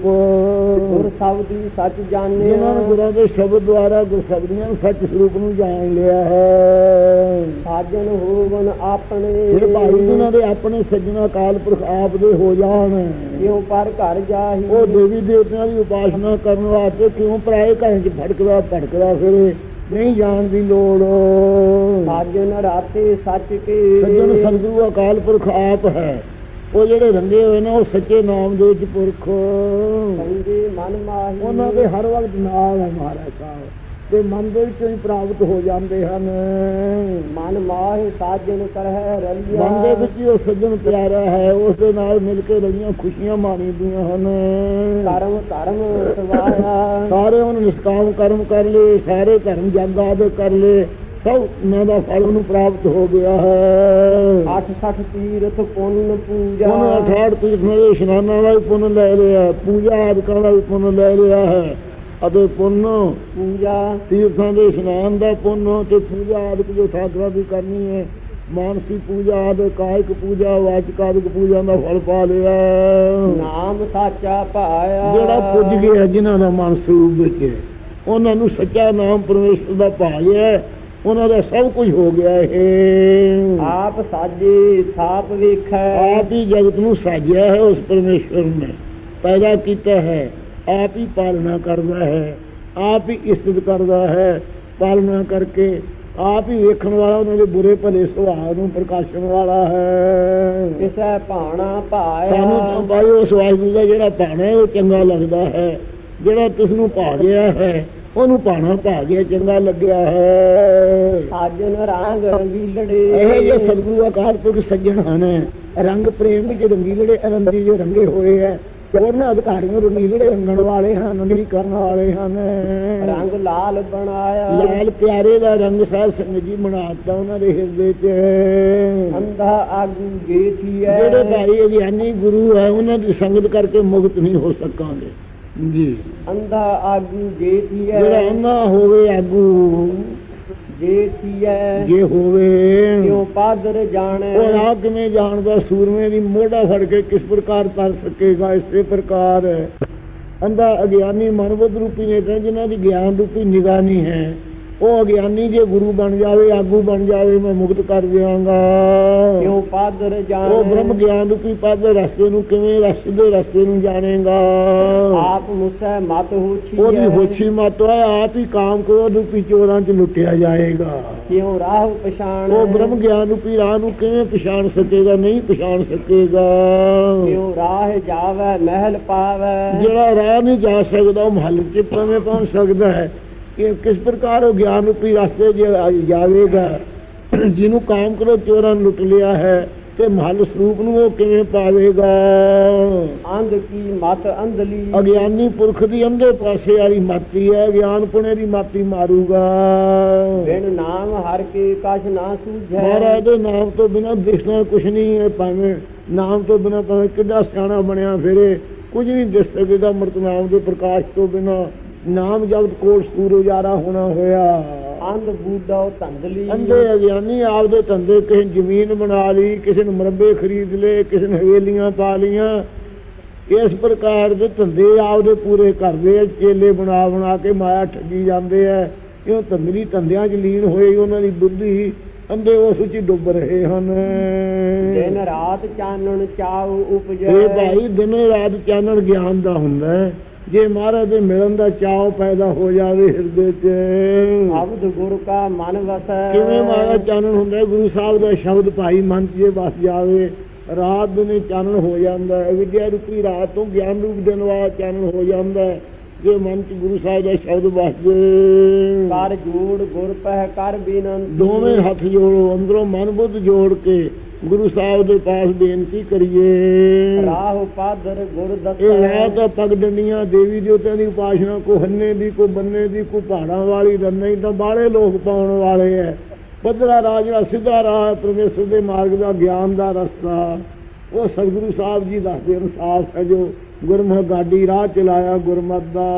ਗੁਰ ਸਬਦੀ ਸੱਚ ਜਿਨ੍ਹਾਂ ਨੇ ਜਾਣਿਆ ਗੁਰਾਂ ਦੇ ਸ਼ਬਦ ਦੁਆਰਾ ਗੁਰਸ਼ਬਦੀਆਂ ਨੂੰ ਸੱਚ ਸਰੂਪ ਨੂੰ ਜਾਣ ਲਿਆ ਹੈ। ਸਾਜਨ ਹੋਵਨ ਆਪਣੇ। ਜਿਹੜੇ ਭਾਈ ਜਿਨ੍ਹਾਂ ਦੇ ਆਪਣੇ ਸੱਜਣਾ ਕਾਲ ਪੁਰਖ ਆਪ ਦੇ ਹੋ ਜਾਣ। ਕਿਉ ਪਰ ਘਰ ਜਾਹੀ। ਉਹ ਦੇਵੀ ਦੇਵਤਿਆਂ ਦੀ ਉਪਾਸਨਾ ਕਰਨ ਵਾਸਤੇ ਕਿਉਂ ਪਰਾਏ ਘਰਾਂ 'ਚ ਭਟਕਦਾ ਭਟਕਦਾ ਫਿਰੇ? ਨਹੀਂ ਜਾਣ ਦੀ ਲੋੜ। ਸਾਜਨ ਰਾਤੇ ਸੱਚ ਕੇ। ਸੱਜਣ ਸੰਗਰੂ ਅਕਾਲ ਪੁਰਖ ਆਪ ਹੈ। ਉਹ ਜਿਹੜੇ ਰੰਗੇ ਹੋਏ ਨੇ ਉਹ ਸੱਚੇ ਨਾਮ ਦੇ ਵਿੱਚ ਪੁਰਖ। ਸੰਗੇ ਮਨ ਮਾਹੀ। ਉਹਨਾਂ ਦੇ ਹਰ ਵਕਤ ਨਾਲ ਹੈ ਮਹਾਰਾਜ ਸਾਹਿਬ। ਤੇ ਮਨ ਦੇ ਵਿੱਚੋਂ ਹੀ ਪ੍ਰਾਪਤ ਹੋ ਜਾਂਦੇ ਹਨ। ਮਨ ਮਾਹੀ ਸਾਜਨ ਕਰਹਿ ਰਲਿਆ ਮਨ ਦੇ ਵਿੱਚ ਹੀ ਉਹ ਸੱਜਣ ਪਿਆਰਾ ਹੈ ਉਸ ਦੇ ਨਾਲ ਮਿਲ ਕੇ ਰਲੀਆਂ ਖੁਸ਼ੀਆਂ ਮਾਣੀਦੀਆਂ ਹਨ। ਕਰਮ ਧਰਮ ਸਵਾਇਆ ਸਾਰੇ ਉਹਨੂੰ ਨਿਸ਼ਕਾਮ ਕਰਮ ਕਰ ਲਏ ਸਾਰੇ ਧਰਮ ਜਗ ਆਦਿ ਕਰ ਲਏ ਸਭ ਉਹਨਾਂ ਦਾ ਫਲ ਉਹਨੂੰ ਪ੍ਰਾਪਤ ਹੋ ਗਿਆ ਹੈ। ਅੱਠ ਸੱਠ ਤੀਰਥ ਪੁੰਨ ਪੂਜਾ। ਉਹਨੇ ਅਠਾੜ ਤੀਰਥਾਂ ਦੇ ਇਸ਼ਨਾਨਾਂ ਦਾ ਪੁੰਨ ਲੈ ਲਿਆ ਪੂਜਾ ਆਦਿਕਾਂ ਦਾ ਵੀ ਪੁੰਨ ਲੈ ਲਿਆ ਹੈ। ਅਤੇ ਪੁੰਨ ਪੂਜਾ। ਤੀਰਥਾਂ ਦੇ ਇਸ਼ਨਾਨ ਦਾ ਪੁੰਨ ਤੇ ਪੂਜਾ ਆਦਿਕ ਜੋ ਸਾਧਨਾ ਦੀ ਕਰਨੀ ਹੈ ਮਾਨਸੀ ਪੂਜਾ ਆਦਿ ਕਾਇਕ ਪੂਜਾ ਵਾਚਕ ਆਦਿਕ ਪੂਜਾ ਦਾ ਫਲ ਪਾ ਲਿਆ। ਨਾਮ ਸਾਚਾ ਪਾਇਆ ਜਿਹੜਾ ਪੁੱਜ ਗਿਆ ਜਿਨ੍ਹਾਂ ਦਾ ਮਨ ਸਰੂਪ ਵਿੱਚ ਉਹਨਾਂ ਨੂੰ ਸੱਚਾ ਨਾਮ ਪਰਮੇਸ਼ਰ ਦਾ ਪਾ ਲਿਆ ਉਹਨਾਂ ਦਾ ਸਭ ਕੁਝ ਹੋ ਗਿਆ ਇਹ। ਆਪ ਸਾਜੇ ਥਾਪ ਵੇਖੈ। ਆਪ ਹੀ ਜਗਤ ਨੂੰ ਸਾਜਿਆ ਹੈ ਉਸ ਪਰਮੇਸ਼ਰ ਨੇ ਪੈਦਾ ਕੀਤਾ ਹੈ। ਆਪ ਹੀ ਪਾਲਣਾ ਕਰਦਾ ਹੈ ਆਪ ਹੀ ਇਸਤਤ ਕਰਦਾ ਹੈ ਪਾਲਣਾ ਕਰਕੇ ਆਪ ਹੀ ਵੇਖਣ ਵਾਲਾ ਉਹਨਾਂ ਦੇ ਬੁਰੇ ਭਲੇ ਸੁਭਾਅ ਨੂੰ ਪ੍ਰਕਾਸ਼ਣ ਵਾਲਾ ਹੈ। ਕਿਸੈ ਭਾਣਾ ਸਾਨੂੰ ਪਾਇਆ ਤਾਂ ਬਾਈ ਉਸ ਵਾਹਿਗੁਰੂ ਦਾ ਜਿਹੜਾ ਭਾਣਾ ਉਹ ਚੰਗਾ ਲੱਗਦਾ ਹੈ। ਜਿਹੜਾ ਤੁਸ ਨੂੰ ਭਾ ਗਿਆ ਹੈ ਉਹਨੂੰ ਭਾਣਾ ਭਾ ਗਿਆ ਚੰਗਾ ਲੱਗਿਆ ਹੈ। ਸਾਜਨ ਰੰਗ ਰੰਗੀਲੜੇ ਇਹ ਜੇ ਸਤਿਗੁਰੂ ਅਕਾਲ ਪੁਰਖ ਸੱਜਣ ਹਨ। ਰੰਗ ਪ੍ਰੇਮ ਵਿੱਚ ਰੰਗੀਲੇ ਅਨੰਦੀ ਜੋ ਰੰਗੇ ਹੋਏ ਹੈ। ਉਹਨਾਂ ਅਧਿਕਾਰੀਆਂ ਰੰਗੀਲੇ ਰੰਗਣ ਵਾਲੇ ਹਨ ਨਹੀਂ ਕਰਨ ਵਾਲੇ ਹਨ। ਰੰਗ ਲਾਲ ਬਣਾਇਆ। ਲਾਲ ਪਿਆਰੇ ਦਾ ਰੰਗ ਸਾਧ ਸੰਗਤ ਜੀ ਬਣਾਤਾ ਉਹਨਾਂ ਦੇ ਹਿਰਦੇ 'ਚ। ਅੰਧਾ ਆਗੂ ਗੇਠੀਐ ਜਿਹੜੇ ਭਾਈ ਅਗਿਆਨੀ ਗੁਰੂ ਹੈ ਉਹਨਾਂ ਦੀ ਸੰਗਤ ਕਰਕੇ ਮੁਕਤ ਨਹੀਂ ਹੋ ਸਕਾਂਗੇ। ਜੀ। ਅੰਧਾ ਆਗੂ ਗੇਠੀਐ ਜਿਹੜਾ ਅੰਨਾ ਹੋਵੇ ਆਗੂ ਗੇਠੀਐ ਜੇ ਹੋਵੇ। ਕਿਉ ਪਾਦਰ ਜਾਣੈ। ਉਹ ਆ ਕਿਵੇਂ ਜਾਣਦਾ ਸੂਰਮੇ ਦੀ ਮੋਢਾ ਫੜ ਕੇ ਕਿਸ ਪ੍ਰਕਾਰ ਤਰ ਸਕੇਗਾ ਇਸੇ ਪ੍ਰਕਾਰ ਅੰਦਾ ਅਗਿਆਨੀ ਮਨਵਦ ਰੂਪੀ ਨੇ ਕਹਿੰਦੇ ਜਿਨ੍ਹਾਂ ਦੀ ਗਿਆਨ ਰੂਪੀ ਨਿਗਾਹ ਨਹੀਂ ਹੈ। ਉਹ ਅਗਿਆਨੀ ਜੇ ਗੁਰੂ ਬਣ ਜਾਵੇ ਆਗੂ ਬਣ ਜਾਵੇ ਮੈਂ ਮੁਕਤ ਕਰ ਦਿਆਂਗਾ। ਕਿਉ ਪਾਦਰ ਜਾਣੈ ਉਹ ਬ੍ਰਹਮ ਗਿਆਨ ਰੂਪੀ ਪਦ ਰਸਤੇ ਨੂੰ ਕਿਵੇਂ ਰਸਤੇ ਦੇ ਰਸਤੇ ਨੂੰ ਜਾਣੇਗਾ? ਆਪ ਮੁਸੈ ਮਤ ਹੋਛੀ ਉਹਦੀ ਹੋਛੀ ਮਤ ਹੈ ਆਪ ਹੀ ਕਾਮ ਕ੍ਰੋਧ ਰੂਪੀ ਚੋਰਾਂ 'ਚ ਲੁੱਟਿਆ ਜਾਏਗਾ। ਕਿਉ ਰਾਹ ਪਛਾਣ ਉਹ ਬ੍ਰਹਮ ਗਿਆਨ ਰੂਪੀ ਰਾਹ ਨੂੰ ਕਿਵੇਂ ਪਛਾਣ ਸਕੇਗਾ ਨਹੀਂ ਪਛਾਣ ਸਕੇਗਾ? ਕਿਉ ਰਾਹ ਜਾਵੇ ਮਹਿਲ ਪਾਵੇ? ਜਿਹੜਾ ਰਾਹ ਨਹੀਂ ਜਾ ਸਕਦਾ ਉਹ ਮਹੱਲ 'ਚ ਕਿਵੇਂ ਪਹੁੰਚ ਸਕਦਾ ਹੈ? ਕਿ ਕਿਸ ਪ੍ਰਕਾਰ ਉਹ ਗਿਆਨ ਰੂਪੀ ਰਸਤੇ 'ਚ ਜਾਵੇਗਾ? ਜਿਹਨੂੰ ਕਾਮ ਕਰੋ ਚੋਰਾਂ ਲੁੱਟ ਲਿਆ ਹੈ ਤੇ ਮਹਲ ਸਰੂਪ ਨੂੰ ਉਹ ਕਿਵੇਂ ਪਾਵੇਗਾ? ਅੰਧ ਕੀ ਮਤ ਅੰਧਲੀ? ਅਗਿਆਨੀ ਪੁਰਖ ਦੀ ਅੰਧੇ ਪਾਸੇ ਵਾਲੀ ਮਾਤੀ ਹੈ ਗਿਆਨ ਪੁਣੇ ਦੀ ਮਾਤੀ ਮਾਰੂਗਾ। ਬਿਨ ਨਾਮ ਹਰ ਕੇ ਕਛ ਨਾ ਸੂਝੈ। ਮਹਾਰਾਜ ਦੇ ਨਾਮ ਤੋਂ ਬਿਨਾਂ ਦਿਸਣਾ ਕੁਛ ਨਹੀਂ ਹੈ ਭਾਵੇਂ ਨਾਮ ਤੋਂ ਬਿਨਾਂ ਭਾਵੇਂ ਕਿੱਡਾ ਸਿਆਣਾ ਬਣਿਆ ਫਿਰੇ ਕੁਝ ਨਹੀਂ ਦਿਸ ਸਕੇਗਾ ਮਰਤ ਨਾਮ ਦੇ ਪ੍ਰਕਾਸ਼ ਤੋਂ ਬਿਨਾਂ। ਨਾਮ ਜਗਤ ਕੋਟ ਸੂਰ ਉਜਾਰਾ ਹੋਣਾ ਹੋਇਆ। ਅੰਧ ਬੂਡਾ ਧੰਦਲੀ ਅੰਧੇ ਅਗਿਆਨੀ ਆਪਦੇ ਧੰਦੇ ਕਿਸੇ ਜ਼ਮੀਨ ਬਣਾ ਲਈ ਕਿਸੇ ਨੇ ਮਰਬੇ ਖਰੀਦ ਲਏ ਕਿਸੇ ਨੇ ਹਵੇਲੀਆਂ ਪਾ ਲੀਆਂ ਇਸ ਪ੍ਰਕਾਰ ਦੇ ਧੰਦੇ ਆਪਦੇ ਪੂਰੇ ਕਰਦੇ ਆ ਚੇਲੇ ਬਣਾ ਬਣਾ ਕੇ ਮਾਇਆ ਠੱਗੀ ਜਾਂਦੇ ਆ। ਕਿਉਂ ਧੰਦਰੀ ਧੰਦਿਆਂ 'ਚ ਲੀਨ ਹੋਏ ਉਹਨਾਂ ਦੀ ਬੁੱਧੀ ਅੰਧੇ ਉਸ ਵਿੱਚ ਡੁੱਬ ਰਹੇ ਹਨ। ਦਿਨ ਰਾਤ ਚਾਨਣ ਚਾਉ ਉਪਜੈ। ਇਹ ਭਾਈ ਦਿਨ ਰਾਤ ਚਾਨਣ ਗਿਆਨ ਦਾ ਹੁੰਦਾ ਹੈ। ਜੇ ਮਹਾਰਾਜ ਦੇ ਮਿਲਣ ਦਾ ਚਾਅ ਪੈਦਾ ਹੋ ਜਾਵੇ ਹਿਰਦੇ 'ਚ। ਅਬਦ ਗੁਰ ਕਾ ਮਨ ਵਸੈ। ਕਿਵੇਂ ਮਹਾਰਾਜ ਚਾਨਣ ਹੁੰਦਾ? ਗੁਰੂ ਸਾਹਿਬ ਦਾ ਸ਼ਬਦ ਭਾਈ ਮਨ 'ਚ ਜੇ ਵਸ ਜਾਵੇ ਰਾਤ ਦਿਨੇ ਚਾਨਣ ਹੋ ਜਾਂਦਾ ਹੈ। ਵਿਦਿਆ ਰੂਪੀ ਰਾਤ ਤੋਂ ਗਿਆਨ ਰੂਪ ਦਿਨ ਵਾਲਾ ਚਾਨਣ ਹੋ ਜਾਂਦਾ ਹੈ। ਜੇ ਮਨ 'ਚ ਗੁਰੂ ਸਾਹਿਬ ਦਾ ਸ਼ਬਦ ਵਸ ਜੇ ਕਰ ਜੋੜ ਗੁਰ ਪਹਿ ਕਰ ਬੇਨੰਤੀ। ਦੋਵੇਂ ਹੱਥ ਜੋੜੋ ਅੰਦਰੋਂ ਮਨ ਬੁੱਧ ਜੋੜ ਕੇ ਗੁਰੂ ਸਾਹਿਬ ਦੇ ਪਾਸ ਬੇਨਤੀ ਕਰੀਏ। ਰਾਹ ਪਾਦਰ ਗੁਰ ਇਹ ਦਸੈ ਹੈ ਤਾਂ ਪਗ ਡੰਡੀਆਂ ਦੇਵੀ ਦੇਵਤਿਆਂ ਦੀ ਉਪਾਸਨਾ ਕੋ ਹੰਨੇ ਦੀ ਕੋ ਬੰਨੇ ਦੀ ਕੋ ਪਹਾੜਾਂ ਵਾਲੀ ਦਾ ਨਹੀਂ ਤਾਂ ਬਾਹਲੇ ਲੋਕ ਪਾਉਣ ਵਾਲੇ ਐ। ਪੱਧਰਾ ਰਾਹ ਜਿਹੜਾ ਸਿੱਧਾ ਰਾਹ ਪਰਮੇਸ਼ਰ ਦੇ ਮਾਰਗ ਦਾ ਗਿਆਨ ਦਾ ਰਸਤਾ। ਉਹ ਸਤਿਗੁਰੂ ਸਾਹਿਬ ਜੀ ਦੱਸਦੇ ਅਨੁਸਾਰ ਹੈ ਜੋ ਗੁਰਮੁਖ ਗਾਡੀ ਰਾਹ ਚਲਾਇਆ ਗੁਰਮਤ ਦਾ।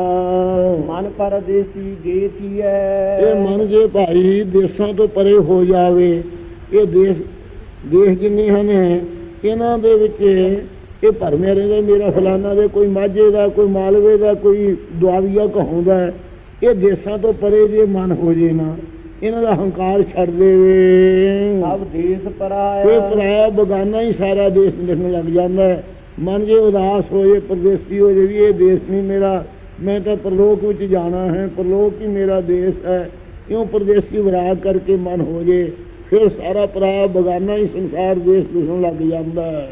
ਮਨ ਪਰਦੇਸੀ ਗੇਤੀਐ ਇਹ ਮਨ ਜੇ ਭਾਈ ਦੇਸਾਂ ਤੋਂ ਪਰੇ ਹੋ ਜਾਵੇ ਇਹ ਦੇਸ਼ ਦੇਸ਼ ਜਿੰਨੇ ਹਨ ਇਹਨਾਂ ਦੇ ਵਿੱਚ ਇਹ ਭਰਮਿਆ ਰਹਿੰਦਾ ਮੇਰਾ ਫਲਾਨਾ ਦੇ ਕੋਈ ਮਾਝੇ ਦਾ ਕੋਈ ਮਾਲਵੇ ਦਾ ਕੋਈ ਦੁਆਬੀਆ ਕਹਾਉਂਦਾ ਹੈ। ਇਹ ਦੇਸਾਂ ਤੋਂ ਪਰੇ ਜੇ ਮਨ ਹੋ ਜੇ ਨਾ ਇਹਨਾਂ ਦਾ ਹੰਕਾਰ ਛੱਡ ਦੇਵੇ। ਸਭ ਦੇਸ ਇਹ ਪਰਾਇਆ ਪਰਾਇਆ ਬਗਾਨਾ ਹੀ ਸਾਰਾ ਦੇਸ਼ ਲਿਖਣ ਲੱਗ ਜਾਂਦਾ ਹੈ। ਮਨ ਜੇ ਉਦਾਸ ਹੋ ਜੇ ਪਰਦੇਸੀ ਹੋ ਜੇ ਵੀ ਇਹ ਦੇਸ਼ ਨਹੀਂ ਮੇਰਾ ਮੈਂ ਤਾਂ ਪਰਲੋਕ ਵਿੱਚ ਜਾਣਾ ਹੈ ਪਰਲੋਕ ਹੀ ਮੇਰਾ ਦੇਸ਼ ਹੈ। ਕਿਉਂ ਪਰਦੇਸੀ ਵਿਰਾਗ ਕਰਕੇ ਮਨ ਹੋ ਜੇ। ਫਿਰ ਸਾਰਾ ਪਰਾਇਆ ਬਗਾਨਾ ਹੀ ਸੰਸਾਰ ਦੇਸ਼ ਲਿਖਣ ਲੱਗ ਜਾਂਦਾ ਹੈ।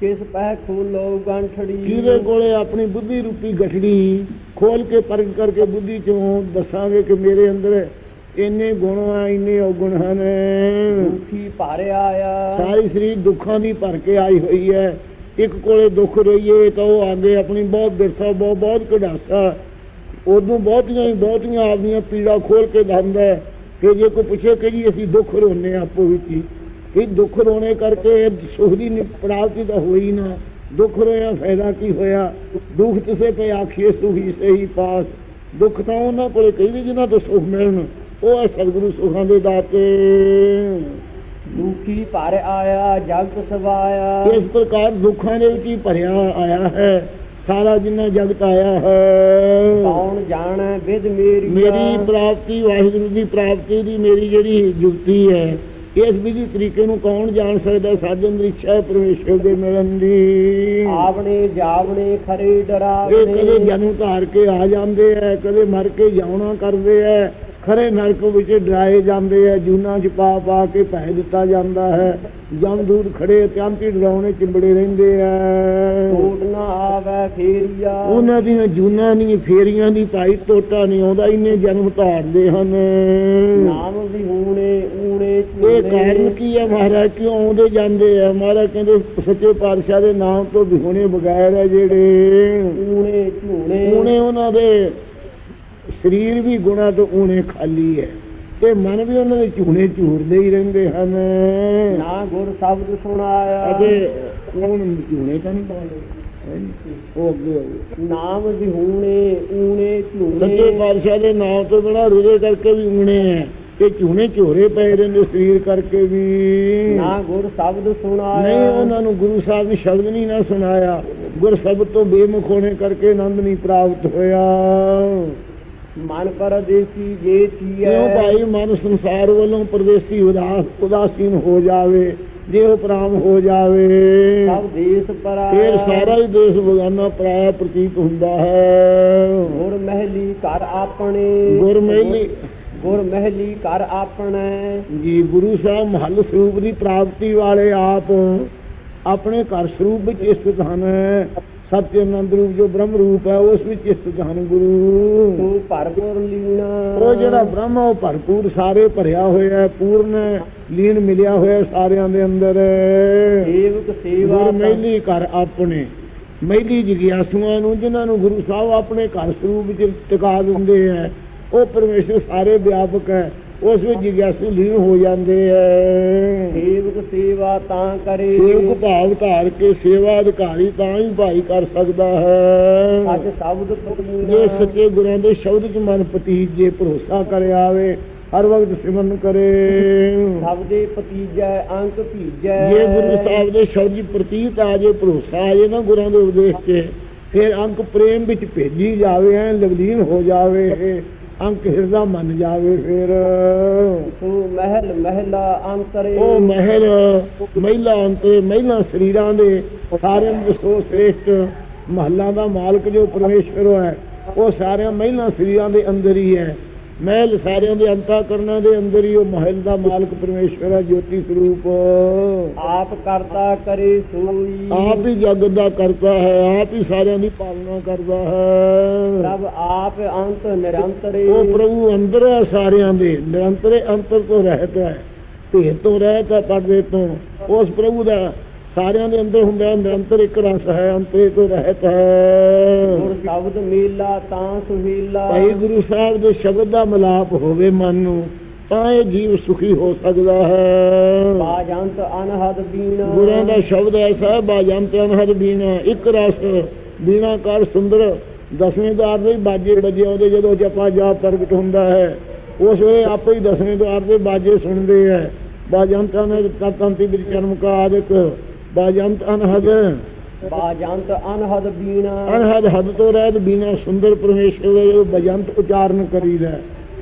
ਕਿਸ ਪਹਿ ਖੋਲੋ ਗੰਠੜੀ ਜਿਹਦੇ ਕੋਲੇ ਆਪਣੀ ਬੁੱਧੀ ਰੂਪੀ ਗਠੜੀ ਖੋਲ ਕੇ ਪਰਖ ਕਰਕੇ ਬੁੱਧੀ ਚੋਂ ਦੱਸਾਂਗੇ ਕਿ ਮੇਰੇ ਅੰਦਰ ਇੰਨੇ ਗੁਣ ਆ ਇੰਨੇ ਔਗੁਣ ਹਨ। ਦੁਖੀ ਭਾਰਿਆ ਆ ਸਾਰੀ ਸਰੀਰ ਦੁੱਖਾਂ ਦੀ ਭਰ ਕੇ ਆਈ ਹੋਈ ਹੈ। ਇੱਕ ਕੋਲੇ ਦੁੱਖ ਰਹੀਏ ਤਾਂ ਉਹ ਆਂਦੇ ਆਪਣੀ ਬਹੁਤ ਬਿਰਸਾ ਬਹੁਤ ਬਹੁਤ ਕਢਾਸਾ ਉਦੋਂ ਬਹੁਤੀਆਂ ਹੀ ਬਹੁਤੀਆਂ ਆਪਣੀਆਂ ਪੀੜਾ ਖੋਲ ਕੇ ਦੰਦਾ ਕਿ ਜੇ ਕੋਈ ਪੁੱਛੇ ਕਿ ਜੀ ਅਸੀਂ ਦੁੱਖ ਰੋਨੇ ਆਪੋ ਵਿੱਚ ਹੀ ਕਿ ਦੁੱਖ ਰੋਣੇ ਕਰਕੇ ਸੁਖ ਦੀ ਨਿ- ਪ੍ਰਾਪਤੀ ਤਾਂ ਹੋਈ ਨਾ ਦੁੱਖ ਰੋਇਆ ਫਾਇਦਾ ਕੀ ਹੋਇਆ? ਦੁੱਖ ਕਿਸੇ ਤੇ ਆਖੀਏ ਸੁਖੀ ਸਹੀ ਪਾਸ ਦੁੱਖ ਤਾਂ ਉਹਨਾਂ ਕੋਲੇ ਕਈ ਵੀ ਜਿਨ੍ਹਾਂ ਤੋਂ ਸੁਖ ਮਿਲਣ ਉਹ ਹੈ ਸਤਿਗੁਰੂ ਸੁਖਾਂ ਦੇ ਦਾਤੇ। ਦੁਖੀ ਭਰ ਆਇਆ ਜਗਤ ਸਵਾਇਆ? ਇਸ ਪ੍ਰਕਾਰ ਦੁੱਖਾਂ ਦੇ ਵਿੱਚ ਹੀ ਭਰਿਆ ਆਇਆ ਹੈ। ਸਾਰਾ ਜਿੰਨਾ ਜਗਤ ਆਇਆ ਹੈ। ਕੌਣ ਜਾਣੈ ਵਿਦ ਮੇਰੀ ਮੇਰੀ ਪ੍ਰਾਪਤੀ ਵਾਹਿਗੁਰੂ ਦੀ ਪ੍ਰਾਪਤੀ ਦੀ ਮੇਰੀ ਜਿਹੜੀ ਜੁਗਤੀ ਹੈ ਇਸ ਵਿਧੀ ਤਰੀਕੇ ਨੂੰ ਕੌਣ ਜਾਣ ਸਕਦਾ? ਸਾਜਨ ਦੀ ਇੱਛਾ ਪਰਮੇਸ਼ਰ ਦੇ ਮਿਲਣ ਦੀ। ਆਵਣੇ ਜਾਵਣੇ ਖਰੇ ਇਹ ਕਦੇ ਡਰਾਵਣੇ ਜਨਮ ਧਾਰ ਕੇ ਆ ਜਾਂਦੇ ਐ ਕਦੇ ਮਰ ਕੇ ਜਾਉਣਾ ਕਰਦੇ ਐ। ਖਰੇ ਨਰਕ ਵਿੱਚ ਡਰਾਏ ਜਾਂਦੇ ਐ ਜੂਨਾ ਚ ਪਾ ਪਾ ਕੇ ਭੈ ਦਿੱਤਾ ਜਾਂਦਾ ਹੈ। ਜਮ ਦੂਰ ਖੜੇ ਅਤਿਅੰਤੀ ਡਰਾਉਣੇ ਚਿੰਬੜੇ ਰਹਿੰਦੇ ਐ ਟੋਟ ਨਾ ਆਵੈ ਫੇਰੀਆ। ਉਹਨਾਂ ਦੀਆਂ ਜੂਨਾਂ ਨਹੀਂ ਫੇਰੀਆਂ ਦੀ ਭਾਈ ਟੋਟਾ ਨਹੀਂ ਆਉਂਦਾ ਇੰਨੇ ਜਨਮ ਧਾਰਦੇ ਹਨ। ਨਾਮ ਵਿਹੂਣੇ ਊਣੇ ਇਹ ਕਾਰਨ ਕੀ ਹੈ ਮਹਾਰਾਜ? ਕਿਉਂ ਆਉਂਦੇ ਜਾਂਦੇ ਆ? ਮਹਾਰਾਜ ਕਹਿੰਦੇ ਸੱਚੇ ਪਾਤਸ਼ਾਹ ਦੇ ਨਾਮ ਤੋਂ ਵਿਹੂਣੇ ਬਗੈਰ ਹੈ ਜਿਹੜੇ। ਊਣੇ ਝੂਣੇ। ਊਣੇ ਉਹਨਾਂ ਦੇ। ਸਰੀਰ ਵੀ ਗੁਣਾ ਤੋਂ ਊਣੇ ਖਾਲੀ ਹੈ। ਤੇ ਮਨ ਵੀ ਉਹਨਾਂ ਦੇ ਝੂਣੇ ਝੂਰਦੇ ਹੀ ਰਹਿੰਦੇ ਹਨ। ਨਾ ਗੁਰ ਸ਼ਬਦ ਸੁਣਾਇਆ। ਅਤੇ ਹੁਣ ਝੂਣੇ ਤਾਂ ਨਹੀਂ ਪਾਉਂਦੇ। ਉਹ ਅੱਗੇ। ਨਾਮ ਵਿਹੂਣੇ ਊਣੇ ਸੱਚੇ ਝੂਣੇ। ਪਾਤਸ਼ਾਹ ਦੇ ਨਾਮ ਤੋਂ ਬਿਨਾਂ ਰੁਦੇ ਕਰਕੇ ਵੀ ਊਣੇ ਹੈ। ਤੇ ਝੂਣੇ ਝੋਰੇ ਪਏ ਰਹਿੰਦੇ ਸਰੀਰ ਕਰਕੇ ਵੀ। ਨਾ ਗੁਰ ਸ਼ਬਦ ਸੁਣਾਇਆ। ਨਹੀਂ ਉਹਨਾਂ ਨੂੰ ਗੁਰੂ ਸਾਹਿਬ ਨੇ ਸ਼ਬਦ ਨਹੀਂ ਨਾ ਸੁਣਾਇਆ। ਗੁਰ ਸ਼ਬਦ ਤੋਂ ਬੇਮੁਖ ਹੋਣੇ ਕਰਕੇ ਆਨੰਦ ਨਹੀਂ ਪ੍ਰਾਪਤ ਹੋਇਆ। ਮਨ ਪਰਦੇਸੀ ਜੇ ਥੀਐ ਕਿਉਂ ਭਾਈ ਮਨ ਸੰਸਾਰ ਵੱਲੋਂ ਪਰਦੇਸੀ ਉਦਾਸ ਉਦਾਸੀਨ ਹੋ ਜਾਵੇ ਜੇ ਉਹ ਪ੍ਰਾਮ ਹੋ ਜਾਵੇ। ਸਭ ਦੇਸ ਪਰਾਇਆ ਫਿਰ ਸਾਰਾ ਹੀ ਦੇਸ਼ ਬਗਾਨਾ ਪਰਾਇਆ ਪ੍ਰਤੀਤ ਹੁੰਦਾ ਹੈ। ਗੁਰ ਮਹਿਲੀ ਘਰ ਆਪਣੇ। ਗੁਰ ਮਹਿਲੀ ਗੁਰ ਮਹਿਲੀ ਘਰ ਆਪਣੇ। ਜੀ ਗੁਰੂ ਸਾਹਿਬ ਮਹੱਲ ਸਰੂਪ ਦੀ ਪ੍ਰਾਪਤੀ ਵਾਲੇ ਆਪ ਆਪਣੇ ਘਰ ਸਰੂਪ ਵਿੱਚ ਸਥਿਤ ਹਨ। ਸਤਿ ਆਨੰਦ ਰੂਪ ਜੋ ਬ੍ਰਹਮ ਰੂਪ ਹੈ ਉਸ ਵਿੱਚ ਸਥਿਤ ਹਨ ਗੁਰੂ। ਤੂੰ ਭਰਪੂਰ ਲੀਨਾ। ਉਹ ਜਿਹੜਾ ਬ੍ਰਹਮ ਉਹ ਭਰਪੂਰ ਸਾਰੇ ਭਰਿਆ ਹੋਇਆ ਹੈ ਪੂਰਨ ਲੀਨ ਮਿਲਿਆ ਹੋਇਆ ਸਾਰਿਆਂ ਦੇ ਅੰਦਰ। ਸੇਵਕ ਸੇਵਾ ਮਹਿਲੀ ਘਰ ਆਪਣੇ ਮਹਿਲੀ ਜਿਗਿਆਸੂਆਂ ਨੂੰ ਜਿਨ੍ਹਾਂ ਨੂੰ ਗੁਰੂ ਸਾਹਿਬ ਆਪਣੇ ਘਰ ਸਰੂਪ ਵਿੱਚ ਟਿਕਾ ਦਿੰਦੇ ਹੈ ਉਹ ਪਰਮੇਸ਼ਰ ਸਾਰੇ ਵਿਆਪਕ ਹੈ। ਉਸ ਵਿੱਚ ਜਿਗਿਆਸੂ ਲੀਨ ਹੋ ਜਾਂਦੇ ਹੈ ਸੇਵਕ ਸੇਵਾ ਤਾਂ ਕਰੇ। ਸੇਵਕ ਭਾਵ ਧਾਰ ਕੇ ਸੇਵਾ ਅਧਿਕਾਰੀ ਤਾਂ ਹੀ ਭਾਈ ਕਰ ਸਕਦਾ ਹੈ। ਅੱਜ ਸ਼ਬਦ ਪਤੀਨਾ ਜੇ ਸੱਚੇ ਗੁਰਾਂ ਦੇ ਸ਼ਬਦ ਚ ਮਨ ਪਤੀਜ ਜੇ ਭਰੋਸਾ ਕਰੇ ਆਵੇ ਹਰ ਵਕਤ ਸਿਮਰਨ ਕਰੇ। ਸ਼ਬਦੇ ਪਤੀਜੈ ਅੰਕ ਭੀਜੈ। ਜੇ ਗੁਰੂ ਸਾਹਿਬ ਦੇ ਸ਼ਬਦ ਦੀ ਪ੍ਰਤੀਤ ਆ ਜੇ ਭਰੋਸਾ ਆ ਜੇ ਨਾ ਗੁਰਾਂ ਦੇ ਉਪਦੇਸ਼ 'ਚ ਫਿਰ ਅੰਕ ਪ੍ਰੇਮ ਵਿੱਚ ਭੇਜੀ ਜਾਵੇ ਐ ਲਵਲੀਨ ਹੋ ਜਾਵੇ। ਅੰਕ ਹਿਰਦਾ ਮੰਨ ਜਾਵੇ ਫਿਰ। ਤੂੰ ਮਹਿਲ ਮਹਿਲਾ ਅੰਤਰੇ। ਉਹ ਮਹਿਲ ਮਹਿਲਾ ਅੰਤੇ ਮਹਿਲਾ ਸਰੀਰਾਂ ਦੇ ਸਾਰਿਆਂ ਦੇ ਸੋ ਸ੍ਰੇਸ਼ਟ ਮਹੱਲਾ ਦਾ ਮਾਲਕ ਜੋ ਪਰਮੇਸ਼ਵਰ ਹੈ ਉਹ ਸਾਰਿਆਂ ਮਹਿਲਾ ਸਰੀਰਾਂ ਦੇ ਅੰਦਰ ਹੀ ਹੈ। ਮਹਿਲ ਸਾਰਿਆਂ ਦੇ ਅੰਤਾ ਕਰਨਾ ਦੇ ਅੰਦਰ ਹੀ ਉਹ ਮਹਿਲ ਦਾ ਮਾਲਕ ਪਰਮੇਸ਼ਵਰ ਹੈ ਜੋਤੀ ਸਰੂਪ। ਆਪ ਕਰਤਾ ਕਰੇ ਸੋਈ। ਆਪ ਹੀ ਜਗਤ ਦਾ ਕਰਤਾ ਹੈ ਆਪ ਹੀ ਸਾਰਿਆਂ ਦੀ ਪਾਲਣਾ ਕਰਦਾ ਹੈ। ਪ੍ਰਭ ਆਪ ਅੰਤ ਨਿਰੰਤਰੇ। ਉਹ ਪ੍ਰਭੂ ਅੰਦਰ ਹੈ ਸਾਰਿਆਂ ਦੇ ਨਿਰੰਤਰੇ ਅੰਤਰ ਤੋਂ ਰਹਿਤ ਹੈ ਭੇਦ ਤੋਂ ਰਹਿਤ ਹੈ ਪਰਦੇ ਤੋਂ। ਉਸ ਪ੍ਰਭੂ ਦਾ ਸਾਰਿਆਂ ਦੇ ਅੰਦਰ ਹੁੰਦਾ ਨਿਰੰਤਰ ਇੱਕ ਰਸ ਹੈ ਅੰਤਰੇ ਤੋਂ ਰਹਿਤ ਹੈ। ਗੁਰ ਸ਼ਬਦ ਮੇਲਾ ਤਾਂ ਸੁਹੀਲਾ। ਭਾਈ ਗੁਰੂ ਸਾਹਿਬ ਦੇ ਸ਼ਬਦ ਦਾ ਮਿਲਾਪ ਹੋਵੇ ਮਨ ਨੂੰ ਤਾਂ ਇਹ ਜੀਵ ਸੁਖੀ ਹੋ ਸਕਦਾ ਹੈ। ਬਾਜੰਤ ਅਨਹਦ ਬੀਣਾ ਗੁਰਾਂ ਦਾ ਸ਼ਬਦ ਐਸਾ ਹੈ ਬਾਜੰਤ ਅਨਹਦ ਬੀਣਾ ਇੱਕ ਰਸ ਬੀਣਾ ਕਰ ਸੁੰਦਰ ਦਸਵੇਂ ਦਾਰ ਦੇ ਬਾਜੇ ਵੱਜੇ ਆਉਂਦੇ ਜਦੋਂ ਜਪਾ ਜਾਪ ਪ੍ਰਗਟ ਹੁੰਦਾ ਹੈ। ਉਸ ਵੇਲੇ ਆਪੇ ਹੀ ਦਸਵੇਂ ਦਾਰ ਦੇ ਬਾਜੇ ਸੁਣਦੇ ਹੈ। ਬਾਜੰਤ ਅਨਹਦ ਤਤੰਤੀ ਵਿੱਚ ਜਨਮ ਕਾ ਆਦਿਕ ਬਾਜੰਤ ਅਨਹਦ। ਬਾਜੰਤ ਅਨਹਦ ਬੀਣਾ। ਅਨਹਦ ਹੱਦ ਤੋਂ ਰਹਿਤ ਬੀਣਾ ਸੁੰਦਰ ਪਰਮੇਸ਼ਰ ਦਾ ਜਦੋਂ ਬਜੰਤ ਉਚਾਰਨ ਕਰੀਦਾ।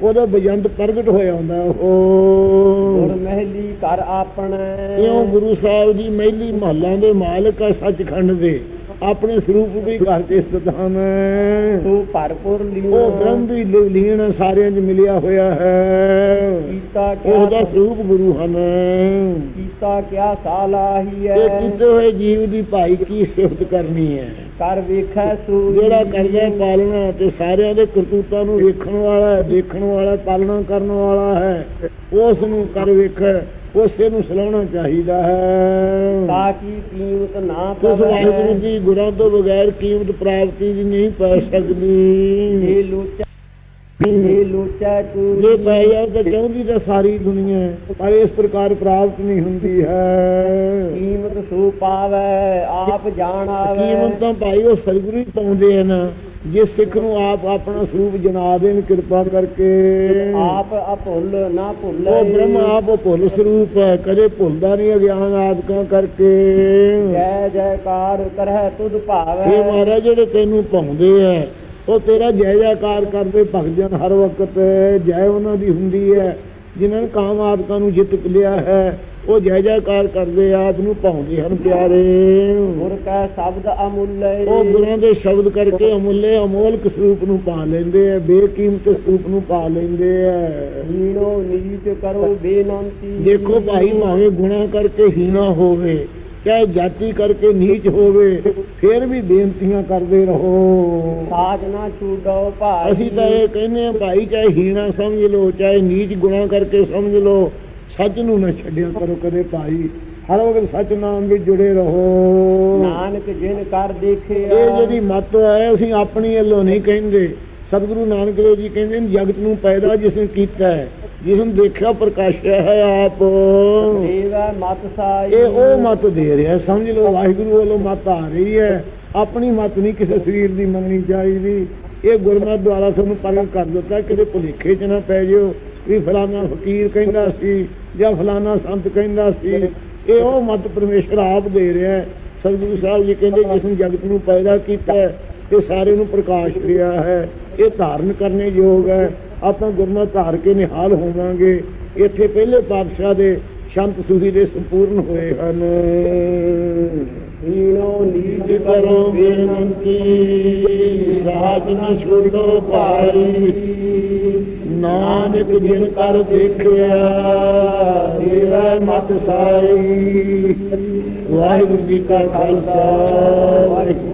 ਉਹਦਾ ਬਜੰਤ ਪ੍ਰਗਟ ਹੋਇਆ ਹੁੰਦਾ। ਉਹ ਗੁਰ ਮਹਿਲੀ ਘਰ ਆਪਣਾ। ਇਉਂ ਗੁਰੂ ਸਾਹਿਬ ਦੀ ਮਹਿਲੀ ਮਹੱਲਾਂ ਦੇ ਮਾਲਕ ਹੈ ਸੱਚਖੰਡ ਦੇ। ਆਪਣੇ ਸਰੂਪ ਵੀ ਘਰ ਤੇ ਹਨ ਤੂੰ ਭਰਪੂਰ ਲੀਨਾ। ਉਹ ਬ੍ਰਹਮ ਲੀ- ਲੀਨ ਸਾਰਿਆਂ 'ਚ ਮਿਲਿਆ ਹੋਇਆ ਹੈ। ਕੀਤਾ ਉਹਦਾ ਕਿਆ ਸਰੂਪ ਗੁਰੂ ਹਨ। ਕੀਤਾ ਕਿਆ ਸਾਲਾਹੀ ਹੈ? ਕੀਤੇ ਹੋਏ ਜੀਵ ਦੀ ਭਾਈ ਕੀ ਸਿਫਤ ਕਰਨੀ ਹੈ? ਕਰ ਵੇਖੈ ਸੂਈ ਜਿਹੜਾ ਕਰਦਾ ਪਾਲਣਾ ਤੇ ਸਾਰਿਆਂ ਦੇ ਕਰਤੂਤਾਂ ਨੂੰ ਵੇਖਣ ਵਾਲਾ ਹੈ ਦੇਖਣ ਵਾਲਾ ਪਾਲਣਾ ਕਰਨ ਵਾਲਾ ਹੈ ਉਸ ਨੂੰ ਕਰ ਵੇਖੈ। ਉਸੇ ਨੂੰ ਸਲਾਹਣਾ ਚਾਹੀਦਾ ਹੈ। ਤਾਂ ਕੀ ਕੀਮਤ ਨਾ ਪਵੇ। ਦੀ ਗੁਰਾਂ ਤੋਂ ਬਗੈਰ ਕੀਮਤ ਪ੍ਰਾਪਤੀ ਦੀ ਨਹੀਂ ਪੈ ਸਕਦੀ। ਇਹ ਲੋਚਾ ਇਹ ਲੋਚਾ ਤੂੰ ਜੇ ਪੈ ਜਾਏ ਤਾਂ ਚਾਹੁੰਦੀ ਤਾਂ ਸਾਰੀ ਦੁਨੀਆ ਪਰ ਇਸ ਪ੍ਰਕਾਰ ਪ੍ਰਾਪਤ ਨਹੀਂ ਹੁੰਦੀ ਹੈ। ਕੀਮਤ ਸੋ ਪਾਵੈ ਆਪ ਜਾਣ ਆਵੈ। ਕੀਮਤ ਤਾਂ ਭਾਈ ਉਹ ਸਤਿਗੁਰੂ ਹੀ ਪਾਉਂਦੇ ਹਨ ਜੇ ਸਿੱਖ ਨੂੰ ਆਪ ਆਪਣਾ ਸਰੂਪ ਜਨਾ ਦੇਣ ਕਿਰਪਾ ਕਰਕੇ। ਆਪ ਅਭੁੱਲ ਨਾ ਭੁੱਲੇ। ਉਹ ਬ੍ਰਹਮ ਆਪ ਭੁੱਲ ਸਰੂਪ ਹੈ ਕਦੇ ਭੁੱਲਦਾ ਨਹੀਂ ਅਗਿਆਨ ਆਦਿਕਾਂ ਕਰਕੇ। ਜੈ ਜੈਕਾਰ ਕਰਹਿ ਤੁਧ ਭਾਵੈ। ਇਹ ਮਹਾਰਾਜ ਜਿਹੜੇ ਤੈਨੂੰ ਪਾਉਂਦੇ ਐ ਉਹ ਤੇਰਾ ਜੈ ਜੈਕਾਰ ਕਰਦੇ ਭਗਜਨ ਹਰ ਵਕਤ। ਜੈ ਉਹਨਾਂ ਦੀ ਹੁੰਦੀ ਹੈ ਜਿਨ੍ਹਾਂ ਨੇ ਕਾਮ ਆਦਿਕਾਂ ਨੂੰ ਜਿੱਤ ਲਿਆ ਹੈ। ਉਹ ਜੈ ਜੈਕਾਰ ਕਰਦੇ ਆਪ ਨੂੰ ਪਾਉਂਦੇ ਹਨ ਪਿਆਰੇ। ਗੁਰ ਕੈ ਸ਼ਬਦ ਅਮੁੱਲੇ। ਉਹ ਗੁਰਾਂ ਦੇ ਸ਼ਬਦ ਕਰਕੇ ਅਮੁੱਲੇ ਅਮੋਲਕ ਸਰੂਪ ਨੂੰ ਪਾ ਲੈਂਦੇ ਐ ਬੇਕੀਮਤ ਸਰੂਪ ਨੂੰ ਪਾ ਲੈਂਦੇ ਐ ਹੀਣੋ ਨੀਚ ਕਰੋ ਬੇਨੰਤੀ। ਦੇਖੋ ਭਾਈ ਭਾਵੇਂ ਗੁਣਾ ਕਰਕੇ ਹੀਣਾ ਹੋਵੇ ਚਾਹੇ ਜਾਤੀ ਕਰਕੇ ਨੀਚ ਹੋਵੇ ਫਿਰ ਵੀ ਬੇਨਤੀਆਂ ਕਰਦੇ ਰਹੋ। ਸਾਜ ਨਾ ਛੂਡੋ ਭਾਈ। ਅਸੀਂ ਤਾਂ ਇਹ ਕਹਿੰਦੇ ਆ ਭਾਈ ਚਾਹੇ ਹੀਣਾ ਸਮਝ ਲਓ ਚਾਹੇ ਨੀਚ ਗੁਣਾ ਕਰਕੇ ਸਮਝ ਲਓ ਸੱਚ ਨੂੰ ਨਾ ਛੱਡਿਆ ਕਰੋ ਕਦੇ ਭਾਈ। ਹਰ ਵਕਤ ਸੱਚ ਨਾਮ ਵਿੱਚ ਜੁੜੇ ਰਹੋ। ਨਾਨਕ ਜਿਨ ਕਰ ਦੇਖਿਆ। ਇਹ ਜਿਹੜੀ ਮੱਤ ਹੈ ਅਸੀਂ ਆਪਣੀ ਵੱਲੋਂ ਨਹੀਂ ਕਹਿੰਦੇ। ਸਤਿਗੁਰੂ ਨਾਨਕ ਦੇਵ ਜੀ ਕਹਿੰਦੇ ਨੇ ਜਗਤ ਨੂੰ ਪੈਦਾ ਜਿਸ ਨੇ ਕੀਤਾ ਹੈ ਜਿਸ ਨੂੰ ਦੇਖਿਆ ਪ੍ਰਕਾਸ਼ਿਆ ਹੈ ਆਪ। ਇਹ ਉਹ ਮਤ ਦੇ ਰਿਹਾ। ਸਮਝ ਲਓ ਵਾਹਿਗੁਰੂ ਵੱਲੋਂ ਮਤ ਆ ਰਹੀ ਹੈ। ਆਪਣੀ ਮਤ ਨਹੀਂ ਕਿਸੇ ਸਰੀਰ ਦੀ ਮੰਗਣੀ ਚਾਹੀਦੀ। ਇਹ ਗੁਰਮਤਿ ਦੁਆਰਾ ਤੁਹਾਨੂੰ ਪ੍ਰਗਟ ਕਰ ਦਿੱਤਾ ਕਿਤੇ ਭੁਲੇਖੇ 'ਚ ਨਾ ਪੈ ਜਿਓ। ਵੀ ਫਲਾਣਾ ਫਕੀਰ ਕਹਿੰਦਾ ਸੀ ਜਾਂ ਫਲਾਣਾ ਸੰਤ ਕਹਿੰਦਾ ਸੀ ਇਹ ਉਹ ਮਤ ਪਰਮੇਸ਼ਰ ਆਪ ਦੇ ਰਿਹਾ ਹੈ। ਸਤਿਗੁਰੂ ਸਾਹਿਬ ਜੀ ਕਹਿੰਦੇ ਜਿਸ ਨੇ ਜਗਤ ਨੂੰ ਪੈਦਾ ਕੀਤਾ ਹੈ, ਇਹ ਸਾਰੇ ਨੂੰ ਪ੍ਰਕਾਸ਼ ਰਿਹਾ ਹੈ। ਇਹ ਧਾਰਨ ਕਰਨੇ ਯੋਗ ਹੈ। ਆਪਾਂ ਗੁਰਮਤਿ ਧਾਰ ਕੇ ਨਿਹਾਲ ਹੋਵਾਂਗੇ। ਇੱਥੇ ਪਹਿਲੇ ਪਾਤਸ਼ਾਹ ਦੇ ਸ਼ੰਤ ਸੁਖੀ ਦੇ ਸੰਪੂਰਨ ਹੋਏ ਹਨ। ਹੀਣੋ ਨੀਚ ਕਰੋ ਬੇਨੰਤੀ ਸਾਜ ਨਾ ਛੋੜੋ ਭਾਈ ਨਾਨਕ ਜਿਨ ਕਰ ਦੇਖਿਆ ਤੇਰਾ ਮਤ ਸਾਈ। ਵਾਹਿਗੁਰੂ ਜੀ ਕਾ ਖਾਲਸਾ ਵਾਹਿਗੁਰੂ